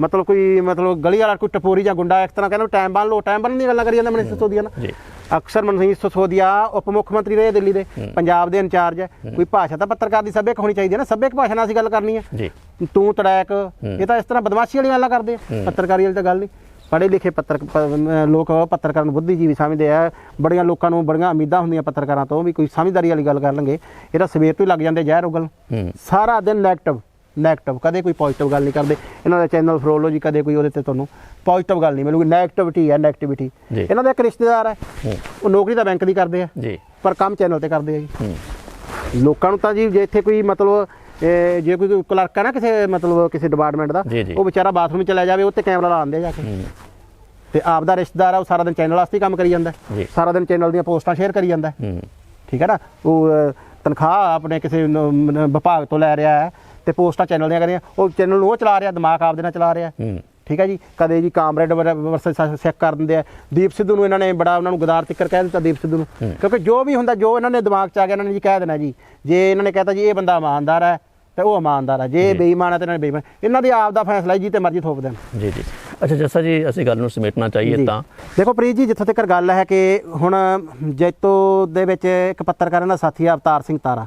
ਮਤਲਬ ਕੋਈ ਮਤਲਬ ਗਲੀ ਵਾਲਾ ਕੋਈ ਟਪੋਰੀ ਜਾਂ ਗੁੰਡਾ ਇੱਕ ਤਰ੍ਹਾਂ ਕਹਿੰਦਾ ਟਾਈਮ ਬੰਨ ਲਓ ਟਾਈਮ ਬੰਨ ਦੀ ਗੱਲਾਂ ਕਰੀ ਜਾਂਦਾ ਮਨੀਸ਼ ਸਿਸੋਦੀਆ ਨਾਲ ਅਕਸਰ ਮਨਜੀਤ ਸਿਸੋਦੀਆ ਉਪ ਮੁੱਖ ਮੰਤਰੀ ਰਹੇ ਦਿੱਲੀ ਦੇ ਪੰਜਾਬ ਦੇ ਇੰਚਾਰਜ ਹੈ। ਕੋਈ ਭਾਸ਼ਾ ਤਾਂ ਪੱਤਰਕਾਰ ਦੀ ਸੱਭਿਅਕ ਹੋਣੀ ਚਾਹੀਦੀ ਹੈ ਨਾ ਸੱਭਿਅਕ ਭਾਸ਼ਾ ਨਾਲ ਅਸੀਂ ਗੱਲ ਕਰਨੀ ਹੈ। ਜੀ। ਤੂੰ ਤੜੈਕ ਇਹ ਤਾਂ ਇਸ ਤਰ੍ਹਾਂ ਬਦਮਾਸ਼ੀ ਵਾਲੀ ਗੱਲਾਂ ਕਰਦੇ ਆ। ਪੱਤਰਕਾਰੀ ਵਾਲੀ ਤਾਂ ਗੱਲ ਨਹੀਂ। ਪੜ੍ਹੇ ਲਿਖੇ ਪੱਤਰ ਲੋਕ ਪੱਤਰਕਾਰ ਨੂੰ ਬੁੱਧੀਜੀਵੀ ਸਮਝਦੇ ਆ। ਬੜੀਆਂ ਲੋਕਾਂ ਨੂੰ ਬੜੀਆਂ ਉਮੀਦਾਂ ਹੁੰਦੀਆਂ ਪੱਤਰਕਾਰਾਂ ਤੋਂ ਵੀ ਕੋਈ ਸਮਝਦਾਰੀ ਵਾਲੀ ਗੱਲ ਕਰਨਗੇ ਇਹ ਤਾਂ ਸਵੇਰ ਤੋਂ ਹੀ ਲੱਗ ਜਾਂਦੇ ਜ਼ਹਿਰ ਉਗਲ ਸਾਰਾ ਦਿਨ ਨੈਗੇਟਿਵ ਨੈਗੇਟਿਵ ਕਦੇ ਕੋਈ ਪੋਜ਼ਿਟਿਵ ਗੱਲ ਨਹੀਂ ਕਰਦੇ। ਇਹਨਾਂ ਦਾ ਚੈਨਲ ਫਰੋਲੋ ਜੀ ਕਦੇ ਕੋਈ ਉਹਦੇ ਤੇ ਤੁਹਾਨੂੰ ਪੋਜ਼ਿਟਿਵ ਗੱਲ ਨਹੀਂ ਮਿਲੂਗੀ। ਨੈਗੇਟਿਵਿਟੀ ਹੈ ਨੈਗੇਟਿਵਿਟੀ ਜੀ। ਇਹਨਾਂ ਦਾ ਇੱਕ ਰਿਸ਼ਤੇਦਾਰ ਹੈ। ਉਹ ਨੌਕਰੀ ਤਾਂ ਬੈਂਕ ਦੀ ਕਰਦੇ ਆ। ਜੀ। ਪਰ ਕੰਮ ਚੈਨਲ ਤੇ ਕਰਦੇ ਆ ਜੀ। ਲੋਕਾਂ ਨੂੰ ਤਾਂ ਜੀ ਜੇ ਇੱਥੇ ਕੋਈ ਮਤਲਬ ਜੇ ਕੋਈ ਕਲਰਕ ਹੈ ਨਾ ਕਿਸੇ ਮਤਲਬ ਕਿਸੇ ਡਿਪਾਰਟਮੈਂਟ ਦਾ। ਉਹ ਵਿਚਾਰਾ ਬਾਥਰੂਮ ਚ ਚਲਾ ਜਾਵੇ ਉੱਤੇ ਕੈਮਰਾ ਲਾ ਆਂਦੇ ਜਾ ਕੇ। ਤੇ ਆਪ ਦਾ ਰਿਸ਼ਤੇਦਾਰ ਆ ਉਹ ਸਾਰਾ ਦਿਨ ਚੈਨਲ ਵਾਸਤੇ ਹੀ ਕੰਮ ਕਰੀ ਜਾਂਦਾ। ਸਾਰਾ ਦਿਨ ਚੈਨਲ ਦੀਆਂ ਪੋਸਟਾਂ ਸ਼ੇਅਰ ਕਰੀ ਜਾਂਦਾ। ਠੀਕ ਹੈ ਨਾ? ਉਹ ਤਨਖਾਹ ਆਪਣੇ ਕਿਸੇ ਵਿਭਾਗ ਤੋਂ ਲੈ ਰਿਹਾ ਹੈ। ਤੇ ਪੋਸਟਾਂ ਚੈਨਲ ਦੀਆਂ ਕਰੀਆਂ। ਉਹ ਚੈਨਲ ਨੂੰ ਉਹ ਚਲਾ ਰਿਹਾ ਦਿਮਾਗ ਆਪਦੇ ਨਾਲ ਚਲਾ ਰਿਹਾ। ਠੀਕ ਹੈ ਜੀ? ਕਦੇ ਜੀ ਕਾਮਰੇਡ ਵਰਸਸ ਸੈਕ ਕਰ ਦਿੰਦੇ ਆ। ਦੀਪ ਸਿੱਧੂ ਨੂੰ ਇਹਨਾਂ ਨੇ ਬੜਾ ਉਹਨਾਂ ਨੂੰ ਗਦਾਰ ਤਿੱਕਰ ਕਹਿ ਦਿੱਤਾ ਦੀਪ ਸਿੱਧੂ ਨੂੰ। ਕਿਉਂਕਿ ਜੋ ਵੀ ਹੁੰਦਾ ਜੋ ਇਹਨਾਂ ਨੇ ਦਿਮਾਗ 'ਚ ਆ ਗਿਆ ਇਹਨਾਂ ਨੇ ਜੀ ਕਹਿ ਦੇਣਾ ਜੀ। ਜੇ ਇਹਨਾਂ ਨੇ ਕਹਿਤਾ ਜੀ ਇਹ ਬੰਦਾ ਇਮਾਨਦਾਰ ਹੈ ਤੇ ਉਹ ਇਮਾਨਦਾਰ ਹੈ। ਜੇ ਬੇਈਮਾਨ ਹੈ ਤੇ ਇਹਨਾਂ ਨੇ ਬੇਈਮਾਨ ਇਹਨਾਂ ਦੀ ਆਪ ਦਾ ਫੈਸਲਾ ਜੀ ਤੇ ਮਰਜ਼ੀ ਥੋਪ ਦੇਣ। ਜੀ ਜੀ। ਅੱਛਾ ਜੱਸਾ ਜੀ ਅਸੀਂ ਗੱਲ ਨੂੰ ਸਮੇਟਣਾ ਚਾਹੀਏ। ਤਾਂ। ਦੇਖੋ ਪ੍ਰੀਤ ਜੀ ਜਿੱਥੋਂ ਤੱਕ ਗੱਲ ਹੈ ਕਿ ਹੁਣ ਜੈਤੋ ਦੇ ਵਿੱਚ ਇੱਕ ਪੱਤਰਕਾਰ ਦਾ ਸਾਥੀ ਆ ਅਵਤਾਰ ਸਿੰਘ ਤਾਰਾ।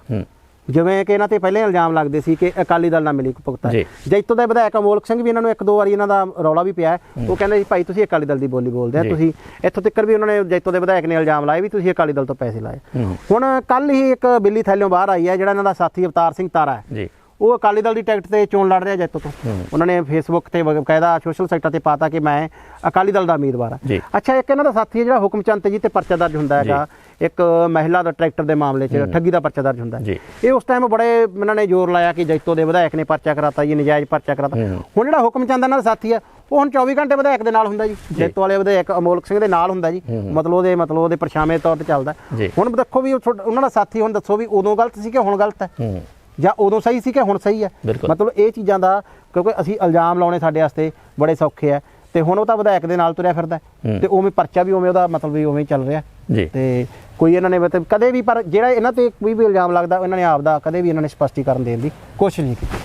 ਜਿਵੇਂ ਕਿ ਇਹਨਾਂ ਤੇ ਪਹਿਲੇ ਇਲਜ਼ਾਮ ਲੱਗਦੇ ਸੀ ਕਿ ਅਕਾਲੀ ਦਲ ਨਾਲ ਮਿਲੀ ਭੁਗਤਾ। ਜੈਤੋ ਦੇ ਵਿਧਾਇਕ ਅਮੋਲਕ ਸਿੰਘ ਵੀ ਇਹਨਾਂ ਨੂੰ ਇੱਕ ਦੋ ਵਾਰੀ ਇਹਨਾਂ ਦਾ ਰੌਲਾ ਵੀ ਪਿਆ। ਉਹ ਕਹਿੰਦੇ ਸੀ ਭਾਈ ਤੁਸੀਂ ਅਕਾਲੀ ਦਲ ਦੀ ਬੋਲੀ ਬੋਲਦੇ ਆ। ਤੁਸੀਂ ਇੱਥੋਂ ਤੱਕ ਵੀ ਉਹਨਾਂ ਨੇ ਜੈਤੋ ਦੇ ਵਿਧਾਇਕ ਨੇ ਇਲਜ਼ਾਮ ਲਾਏ ਵੀ ਤੁਸੀਂ ਅਕਾਲੀ ਦਲ ਤੋਂ ਪੈਸੇ ਲਾਏ। ਹੁਣ ਕੱਲ ਹੀ ਇੱਕ ਬਿੱਲੀ ਥੈਲਿਓਂ ਬਾਹਰ ਆਈ ਹੈ ਜਿਹੜਾ ਇਹਨਾਂ ਦਾ ਸਾਥੀ ਅਵਤਾਰ ਸਿੰਘ ਤਾਰਾ ਹੈ ਜੀ ਉਹ ਅਕਾਲੀ ਦਲ ਦੀ ਟਿਕਟ ਤੇ ਚੋਣ ਲੜ ਰਿਹਾ ਜੈਤੋ ਤੋਂ ਉਹਨਾਂ ਨੇ ਫੇਸਬੁੱਕ ਤੇ ਬਕਾਇਦਾ ਸੋਸ਼ਲ ਸਾਈਟਾਂ ਤੇ ਪਾਤਾ ਕਿ ਮੈਂ ਅਕਾਲੀ ਦਲ ਦਾ ਉਮੀਦਵਾਰ। ਹਾਂ ਅੱਛਾ ਇੱਕ ਇਹਨਾਂ ਦਾ ਸਾਥੀ ਜਿਹੜਾ ਹੁਕਮਚੰਦ ਜੀ ਤੇ ਪਰਚਾ ਦਰਜ ਹੁੰਦਾ ਹੈਗਾ ਇੱਕ ਮਹਿਲਾ ਦਾ ਟਰੈਕਟਰ ਦੇ ਮਾਮਲੇ 'ਚ ਠੱਗੀ ਦਾ ਪਰਚਾ ਦਰਜ ਹੁੰਦਾ। ਇਹ ਉਸ ਟਾਈਮ ਬੜੇ ਇਹਨਾਂ ਨੇ ਜ਼ੋਰ ਲਾਇਆ ਕਿ ਜੈਤੋ ਦੇ ਵਿਧਾਇਕ ਨੇ ਪਰਚਾ ਕਰਾਤਾ ਜੀ ਨਜਾਇਜ਼ ਪਰਚਾ ਕਰਾਤਾ। ਹੁਣ ਜਿਹੜਾ ਹੁਕਮਚੰਦ ਇਹਨਾਂ ਦਾ ਸਾਥੀ ਹੈ ਉਹ ਹੁਣ 24 ਘੰਟੇ ਵਿਧਾਇਕ ਦੇ ਨਾਲ ਹੁੰਦਾ ਜੀ। ਜੈਤੋ ਵਾਲੇ ਵਿਧਾਇਕ ਅਮੋਲਕ ਸਿੰਘ ਦੇ ਨਾਲ ਹੁੰਦਾ ਜੀ। ਮਤਲਬ ਉਹਦੇ ਮਤਲਬ ਉਹਦੇ ਪਰਛਾਵੇਂ ਤੌਰ ਤੇ ਚੱਲਦਾ। ਹੁਣ ਦੇਖੋ ਵੀ ਉਹਨਾਂ ਦਾ ਸਾਥੀ ਹੁਣ ਦੱਸੋ ਵੀ ਉਦੋਂ ਗਲਤ ਸੀ ਕਿ ਹੁਣ ਗਲਤ ਹੈ? ਜਾਂ ਉਦੋਂ ਸਹੀ ਸੀ ਕਿ ਹੁਣ ਸਹੀ ਹੈ। ਮਤਲਬ ਇਹ ਚੀਜ਼ਾਂ ਦਾ ਕਿਉਂਕਿ ਅਸੀਂ ਇਲਜ਼ਾਮ ਲਾਉਣੇ ਸਾਡੇ ਵਾਸਤੇ ਬੜੇ ਸੌਖੇ ਆ ਤੇ ਹੁਣ ਉਹ ਤਾਂ ਵਿਧਾਇਕ ਦੇ ਨਾਲ ਤੁਰਿਆ ਫਿਰਦਾ। ਤੇ ਉਵੇਂ ਪਰਚਾ ਵੀ ਉਵੇਂ ਉਹਦਾ ਮਤਲਬ ਵੀ ਉਵੇਂ ਚੱਲ ਰਿਹਾ ਜੀ। ਤੇ ਕੋਈ ਇਹਨਾਂ ਨੇ ਮਤਲਬ ਕਦੇ ਵੀ ਪਰ ਜਿਹੜਾ ਇਹਨਾਂ ਤੇ ਕੋਈ ਵੀ ਇਲਜ਼ਾਮ ਲੱਗਦਾ ਇਹਨਾਂ ਨੇ ਆਪ ਦਾ ਕਦੇ ਵੀ ਇਹਨਾਂ ਨੇ ਸਪਸ਼ਟੀਕਰਨ ਦੇਣ ਦੀ ਕੋਸ਼ਿਸ਼ ਨਹੀਂ ਕੀਤੀ।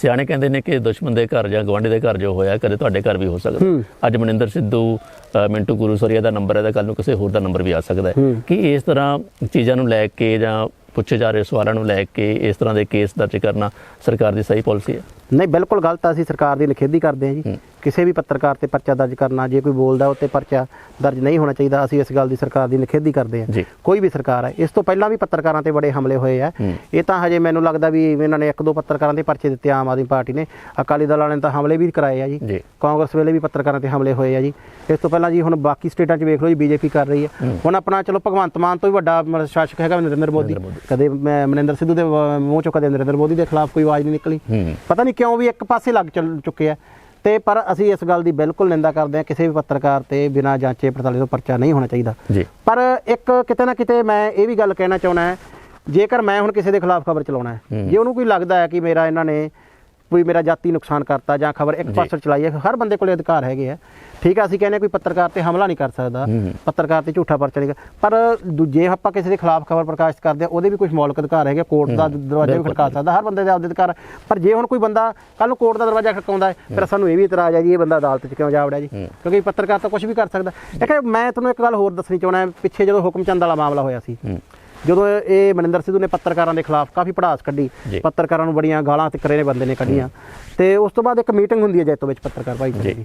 ਸਿਆਣੇ ਕਹਿੰਦੇ ਨੇ ਕਿ ਦੁਸ਼ਮਣ ਦੇ ਘਰ ਜਾਂ ਗਵਾਂਢੀ ਦੇ ਘਰ ਜੋ ਹੋਇਆ ਕਦੇ ਤੁਹਾਡੇ ਘਰ ਵੀ ਹੋ ਸਕਦਾ। ਅੱਜ ਮਨਿੰਦਰ ਸਿੱਧੂ ਮਿੰਟੂ ਗੁਰੂਸਰੀਆ ਦਾ ਨੰਬਰ ਹੈ ਤਾਂ ਕੱਲ ਨੂੰ ਕਿਸੇ ਹੋਰ ਦਾ ਨੰਬਰ ਵੀ ਆ ਸਕਦਾ ਹੈ। ਕਿ ਇਸ ਤਰ੍ਹਾਂ ਚੀਜ਼ਾਂ ਨੂੰ ਲੈ ਕੇ ਜਾਂ ਪੁੱਛੇ ਜਾ ਰਹੇ ਸਵਾਲਾਂ ਨੂੰ ਲੈ ਕੇ ਇਸ ਤਰ੍ਹਾਂ ਦੇ ਕੇਸ ਦਰਜ ਕਰਨਾ ਸਰਕਾਰ ਦੀ ਸਹੀ ਪਾਲਿਸੀ ਹੈ? ਨਹੀਂ ਬਿਲਕੁਲ ਗਲਤ ਆ। ਅਸੀਂ ਸਰਕਾਰ ਦੀ ਨਿਖੇਧੀ ਕਰਦੇ ਹਾਂ ਜੀ। ਕਿਸੇ ਵੀ ਪੱਤਰਕਾਰ ਤੇ ਪਰਚਾ ਦਰਜ ਕਰਨਾ ਜੇ ਕੋਈ ਬੋਲਦਾ ਉੱਤੇ ਪਰਚਾ ਦਰਜ ਨਹੀਂ ਹੋਣਾ ਚਾਹੀਦਾ। ਅਸੀਂ ਇਸ ਗੱਲ ਦੀ ਸਰਕਾਰ ਦੀ ਨਿਖੇਧੀ ਕਰਦੇ। ਹਾਂ। ਕੋਈ ਵੀ ਸਰਕਾਰ ਹੈ ਇਸ ਤੋਂ ਪਹਿਲਾਂ ਵੀ ਪੱਤਰਕਾਰਾਂ ਤੇ ਬੜੇ ਹਮਲੇ ਹੋਏ ਆ। ਇਹ ਤਾਂ ਹਜੇ ਮੈਨੂੰ ਲੱਗਦਾ ਵੀ ਇਹਨਾਂ ਨੇ ਇੱਕ ਦੋ ਪੱਤਰਕਾਰਾਂ ਦੇ ਪਰਚੇ ਦਿੱਤੇ ਆਮ ਆਦਮੀ ਪਾਰਟੀ ਨੇ। ਅਕਾਲੀ ਦਲ ਵਾਲਿਆਂ ਨੇ ਤਾਂ ਹਮਲੇ ਵੀ ਕਰਾਏ ਆ ਜੀ। ਕਾਂਗਰਸ ਵੇਲੇ ਵੀ ਪੱਤਰਕਾਰਾਂ ਤੇ ਹਮਲੇ ਹੋਏ ਆ ਜੀ। ਇਸ ਤੋਂ ਪਹਿਲਾਂ ਜੀ ਹੁਣ ਬਾਕੀ ਸਟੇਟਾਂ 'ਚ ਵੇਖ ਲਓ ਜੀ ਬੀਜੇਪੀ ਕਰ ਰਹੀ ਹੈ। ਹੁਣ ਆਪਣਾ ਚਲੋ ਭਗਵੰਤ ਮਾਨ ਤੋਂ ਵੀ ਵੱਡਾ ਸ਼ਾਸਕ ਹੈਗਾ ਨਰਿੰਦਰ ਮੋਦੀ। ਕਦੇ ਮੈਂ ਮਨਿੰਦਰ ਸਿੱਧੂ ਦੇ ਮੂੰਹ ਚੋਂ ਕਦੇ ਨਰਿੰਦਰ ਮੋਦੀ ਦੇ ਖਿਲਾਫ ਕੋਈ ਆਵਾਜ਼ ਨਹੀਂ ਨਿਕਲੀ। ਪਤਾ ਨਹੀਂ ਕਿਉਂ ਵੀ ਇੱਕ ਪਾਸੇ ਲੱਗ ਚੱਲ ਚੁੱਕੇ ਆ। ਤੇ ਪਰ ਅਸੀਂ ਇਸ ਗੱਲ ਦੀ ਬਿਲਕੁਲ ਨਿੰਦਾ ਕਰਦੇ ਹਾਂ ਕਿਸੇ ਵੀ ਪੱਤਰਕਾਰ ਤੇ ਬਿਨਾਂ ਜਾਂਚੇ ਪੜਤਾਲੇ ਤੋਂ ਪਰਚਾ ਨਹੀਂ ਹੋਣਾ ਚਾਹੀਦਾ। ਪਰ ਇੱਕ ਕਿਤੇ ਨਾ ਕਿਤੇ ਮੈਂ ਇਹ ਵੀ ਗੱਲ ਕਹਿਣਾ ਚਾਹੁੰਦਾ ਜੇਕਰ ਮੈਂ ਹੁਣ ਕਿਸੇ ਦੇ ਖਿਲਾਫ ਖਬਰ ਚਲਾਉਣਾ ਹੈ। ਜੇ ਉਹਨੂੰ ਕੋਈ ਲੱਗਦਾ ਹੈ ਕਿ ਮੇਰਾ ਇਹਨਾਂ ਨੇ ਕੋਈ ਮੇਰਾ ਜਾਤੀ ਨੁਕਸਾਨ ਕਰਤਾ ਜਾਂ ਖਬਰ ਇੱਕ ਪਾਸੇ ਚਲਾਈ ਹੈ ਹਰ ਬੰਦੇ ਕੋਲੇ ਅਧਿਕਾਰ ਹੈਗੇ ਆ। ਠੀਕ ਆ ਅਸੀਂ ਕਹਿੰਦੇ ਕੋਈ ਪੱਤਰਕਾਰ ਤੇ ਹਮਲਾ ਨਹੀਂ ਕਰ ਸਕਦਾ ਪੱਤਰਕਾਰ ਤੇ ਝੂਠਾ ਪਰਚਾ ਨਹੀਂ ਪਰ ਦੂਜੇ ਆਪਾਂ ਕਿਸੇ ਦੇ ਖਿਲਾਫ ਖਬਰ ਪ੍ਰਕਾਸ਼ਿਤ ਕਰਦੇ ਆ ਉਹਦੇ ਵੀ ਕੁਝ ਮੌਲਿਕ ਅਧਿਕਾਰ ਹੈਗੇ ਕੋਰਟ ਦਾ ਦਰਵਾਜ਼ਾ ਵੀ ਖੜਕਾ ਸਕਦਾ ਹਰ ਬੰਦੇ ਦੇ ਆਪਦੇ ਅਧਿਕਾਰ। ਪਰ ਜੇ ਹੁਣ ਕੋਈ ਬੰਦਾ ਕੱਲ ਨੂੰ ਕੋਰਟ ਦਾ ਦਰਵਾਜ਼ਾ ਖੜਕਾਉਂਦਾ ਹੈ ਫਿਰ ਸਾਨੂੰ ਇਹ ਵੀ ਇਤਰਾਜ਼ ਹੈ ਜੀ ਇਹ ਬੰਦਾ ਅਦਾਲਤ 'ਚ ਕਿਉਂ ਜਾ? ਵੜਿਆ ਜੀ ਕਿਉਂਕਿ ਪੱਤਰਕਾਰ ਤਾਂ ਕੁਝ ਵੀ ਕਰ ਸਕਦਾ। ਕਿ ਮੈਂ ਤੁਹਾਨੂੰ ਇੱਕ ਗੱਲ ਹੋਰ ਦੱਸਣੀ ਚਾਹੁੰਦਾ ਪਿੱਛੇ ਜਦੋਂ ਹੁਕਮਚੰਦ ਵਾਲਾ ਮਾਮਲਾ ਹੋਇਆ ਸੀ ਜਦੋਂ ਇਹ ਮਨਿੰਦਰ ਸਿੱਧੂ ਨੇ ਪੱਤਰਕਾਰਾਂ ਦੇ ਖਿਲਾਫ ਕਾਫੀ ਪੜਾਸ ਕੱਢੀ। ਪੱਤਰਕਾਰਾਂ ਨੂੰ ਬੜੀਆਂ ਗਾਲਾਂ ਤੇ ਕਰੇ ਨੇ ਬੰਦੇ ਨੇ ਕੱਢੀਆਂ। ਤੇ ਉਸ ਤੋਂ ਬਾਅਦ ਇੱਕ ਮੀਟਿੰਗ ਹੁੰਦੀ ਹੈ ਜੈਤੋ ਵਿੱਚ ਪੱਤਰਕਾਰ ਭਾਈਚਾਰੇ ਜੀ। ਦੀ।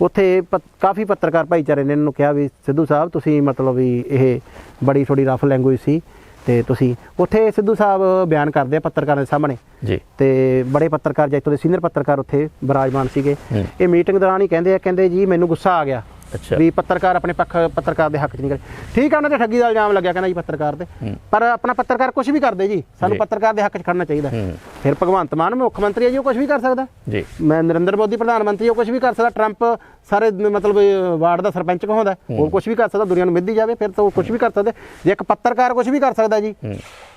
ਉੱਥੇ ਕਾਫੀ ਪੱਤਰਕਾਰ ਭਾਈਚਾਰੇ ਨੇ ਇਹਨਾਂ ਨੂੰ ਕਿਹਾ ਵੀ ਸਿੱਧੂ ਸਾਹਿਬ ਤੁਸੀਂ ਮਤਲਬ ਵੀ ਇਹ ਬੜੀ ਥੋੜੀ ਰਫ ਲੈਂਗੁਏਜ ਸੀ ਤੇ ਤੁਸੀਂ ਉੱਥੇ ਸਿੱਧੂ ਸਾਹਿਬ ਬਿਆਨ ਕਰਦੇ ਆ ਪੱਤਰਕਾਰਾਂ ਦੇ ਸਾਹਮਣੇ। ਜੀ। ਤੇ ਬੜੇ ਪੱਤਰਕਾਰ ਜੈਤੋ ਦੇ ਸੀਨੀਅਰ ਪੱਤਰਕਾਰ ਉੱਥੇ ਬਿਰਾਜਮਾਨ ਸੀਗੇ। ਇਹ ਮੀਟਿੰਗ ਦੌਰਾਨ ਹੀ ਕਹਿੰਦੇ ਆ ਕਹਿੰਦੇ ਜੀ ਮੈਨੂੰ ਗੁੱਸਾ ਆ ਗਿਆ। ਅੱਛਾ। ਵੀ ਪੱਤਰਕਾਰ ਆਪਣੇ ਪੱਖ ਪੱਤਰਕਾਰ ਦੇ ਹੱਕ 'ਚ ਨਹੀਂ ਕਰੇ ਠੀਕ ਆ ਉਹਨਾਂ ਤੇ ਠੱਗੀ ਦਾ ਇਲਜ਼ਾਮ ਲੱਗਿਆ ਕਹਿੰਦਾ ਜੀ ਪੱਤਰਕਾਰ ਤੇ। ਪਰ ਆਪਣਾ ਪੱਤਰਕਾਰ ਕੁਝ ਵੀ ਕਰਦੇ ਜੀ ਸਾਨੂੰ। ਪੱਤਰਕਾਰ ਦੇ ਹੱਕ 'ਚ ਖੜਨਾ ਚਾਹੀਦਾ। ਫਿਰ ਭਗਵੰਤ ਮਾਨ ਮੁੱਖ ਮੰਤਰੀ ਹੈ ਜੀ ਉਹ ਕੁਝ ਵੀ ਕਰ ਸਕਦਾ। ਜੀ। ਮੈਂ ਨਰਿੰਦਰ ਮੋਦੀ ਪ੍ਰਧਾਨ ਮੰਤਰੀ ਉਹ ਕੁਝ ਵੀ ਕਰ ਸਕਦਾ। ਟਰੰਪ ਸਾਰੇ ਮਤਲਬ ਵਾਰਡ ਦਾ ਸਰਪੰਚ ਕਹਾਉਂਦਾ ਉਹ ਕੁਝ ਵੀ ਕਰ ਸਕਦਾ ਦੁਨੀਆ ਨੂੰ ਮਿੱਧੀ ਜਾਵੇ ਫਿਰ ਤਾਂ ਉਹ ਕੁਝ ਵੀ ਕਰ ਸਕਦੇ। ਜੇ ਇੱਕ ਪੱਤਰਕਾਰ ਕੁਝ ਵੀ ਕਰ ਸਕਦਾ ਜੀ।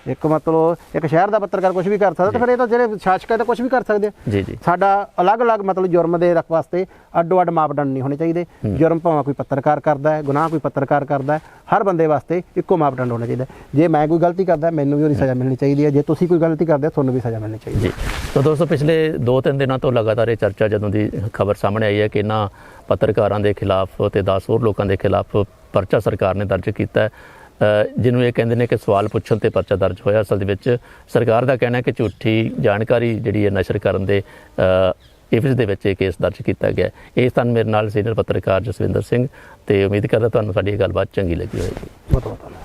ਇੱਕ ਮਤਲਬ ਇੱਕ ਸ਼ਹਿਰ ਦਾ ਪੱਤਰਕਾਰ ਕੁਝ ਵੀ ਕਰ ਸਕਦਾ ਤੇ ਫਿਰ ਇਹ ਤਾਂ ਜਿਹੜੇ ਸ਼ਾਸਕ ਹੈ ਤਾਂ ਕੁਝ ਵੀ ਕਰ ਸਕਦੇ ਆ। ਜੀ ਜੀ। ਸਾਡਾ ਅਲੱਗ-ਅਲੱਗ ਮਤਲਬ ਜੁਰਮ ਦੇ ਰੱਖ ਵਾਸਤੇ ਅੱਡੋ-ਅੱਡ ਮਾਪਦੰਡ ਨਹੀਂ ਹੋਣੇ ਚਾਹੀਦੇ। ਜੁਰਮ ਭਾਵੇਂ ਕੋਈ ਪੱਤਰਕਾਰ ਕਰਦਾ ਹੈ ਗੁਨਾਹ ਕੋਈ ਪੱਤਰਕਾਰ ਕਰਦਾ ਹੈ ਹਰ ਬੰਦੇ ਵਾਸਤੇ ਇੱਕੋ ਮਾਪਦੰਡ ਹੋਣਾ ਚਾਹੀਦਾ। ਜੇ ਮੈਂ ਕੋਈ ਗਲਤੀ ਕਰਦਾ ਮੈਨੂੰ ਵੀ ਉਹਦੀ ਸਜ਼ਾ ਮਿਲਣੀ ਚਾਹੀਦੀ ਹੈ। ਜੇ ਤੁਸੀਂ ਕੋਈ ਗਲਤੀ ਕਰਦੇ ਹੋ ਤੁਹਾਨੂੰ ਵੀ ਸਜ਼ਾ ਮਿਲਣੀ ਚਾਹੀਦੀ ਹੈ। ਜੀ। ਤਾਂ ਦੋਸਤੋ ਪਿਛਲੇ 2-3 ਦਿਨਾਂ ਤੋਂ ਲਗਾਤਾਰ ਇਹ ਚਰਚਾ ਜਦੋਂ ਦੀ ਖਬਰ ਸਾਹਮਣੇ ਆਈ ਹੈ ਕਿ ਇਹਨਾਂ ਪੱਤਰਕਾਰਾਂ ਦੇ ਖਿਲਾਫ ਤੇ 10 ਹੋਰ ਲੋਕਾਂ ਦੇ ਖਿਲਾਫ ਪਰਚਾ ਸਰਕਾਰ ਨੇ ਦਰਜ ਕੀਤਾ ਹੈ। ਜਿਹਨੂੰ ਇਹ ਕਹਿੰਦੇ ਨੇ ਕਿ ਸਵਾਲ ਪੁੱਛਣ ਤੇ ਪਰਚਾ ਦਰਜ ਹੋਇਆ। ਅਸਲ ਦੇ ਵਿੱਚ ਸਰਕਾਰ ਦਾ ਕਹਿਣਾ ਹੈ ਕਿ ਝੂਠੀ ਜਾਣਕਾਰੀ ਜਿਹੜੀ ਹੈ ਨਸ਼ਰ ਕਰਨ ਦੇ ਇਫਿਸ ਦੇ ਵਿੱਚ ਇਹ ਕੇਸ ਦਰਜ ਕੀਤਾ ਗਿਆ ਇਸ ਇਹ ਸਨ ਮੇਰੇ ਨਾਲ ਸੀਨੀਅਰ ਪੱਤਰਕਾਰ ਜਸਵਿੰਦਰ ਸਿੰਘ ਤੇ ਉਮੀਦ ਕਰਦਾ ਤੁਹਾਨੂੰ ਸਾਡੀ ਇਹ ਗੱਲਬਾਤ ਚੰਗੀ ਲੱਗੀ ਹੋਵੇਗੀ। ਬਹੁਤ ਬਹੁਤ ਧੰਨਵਾਦ।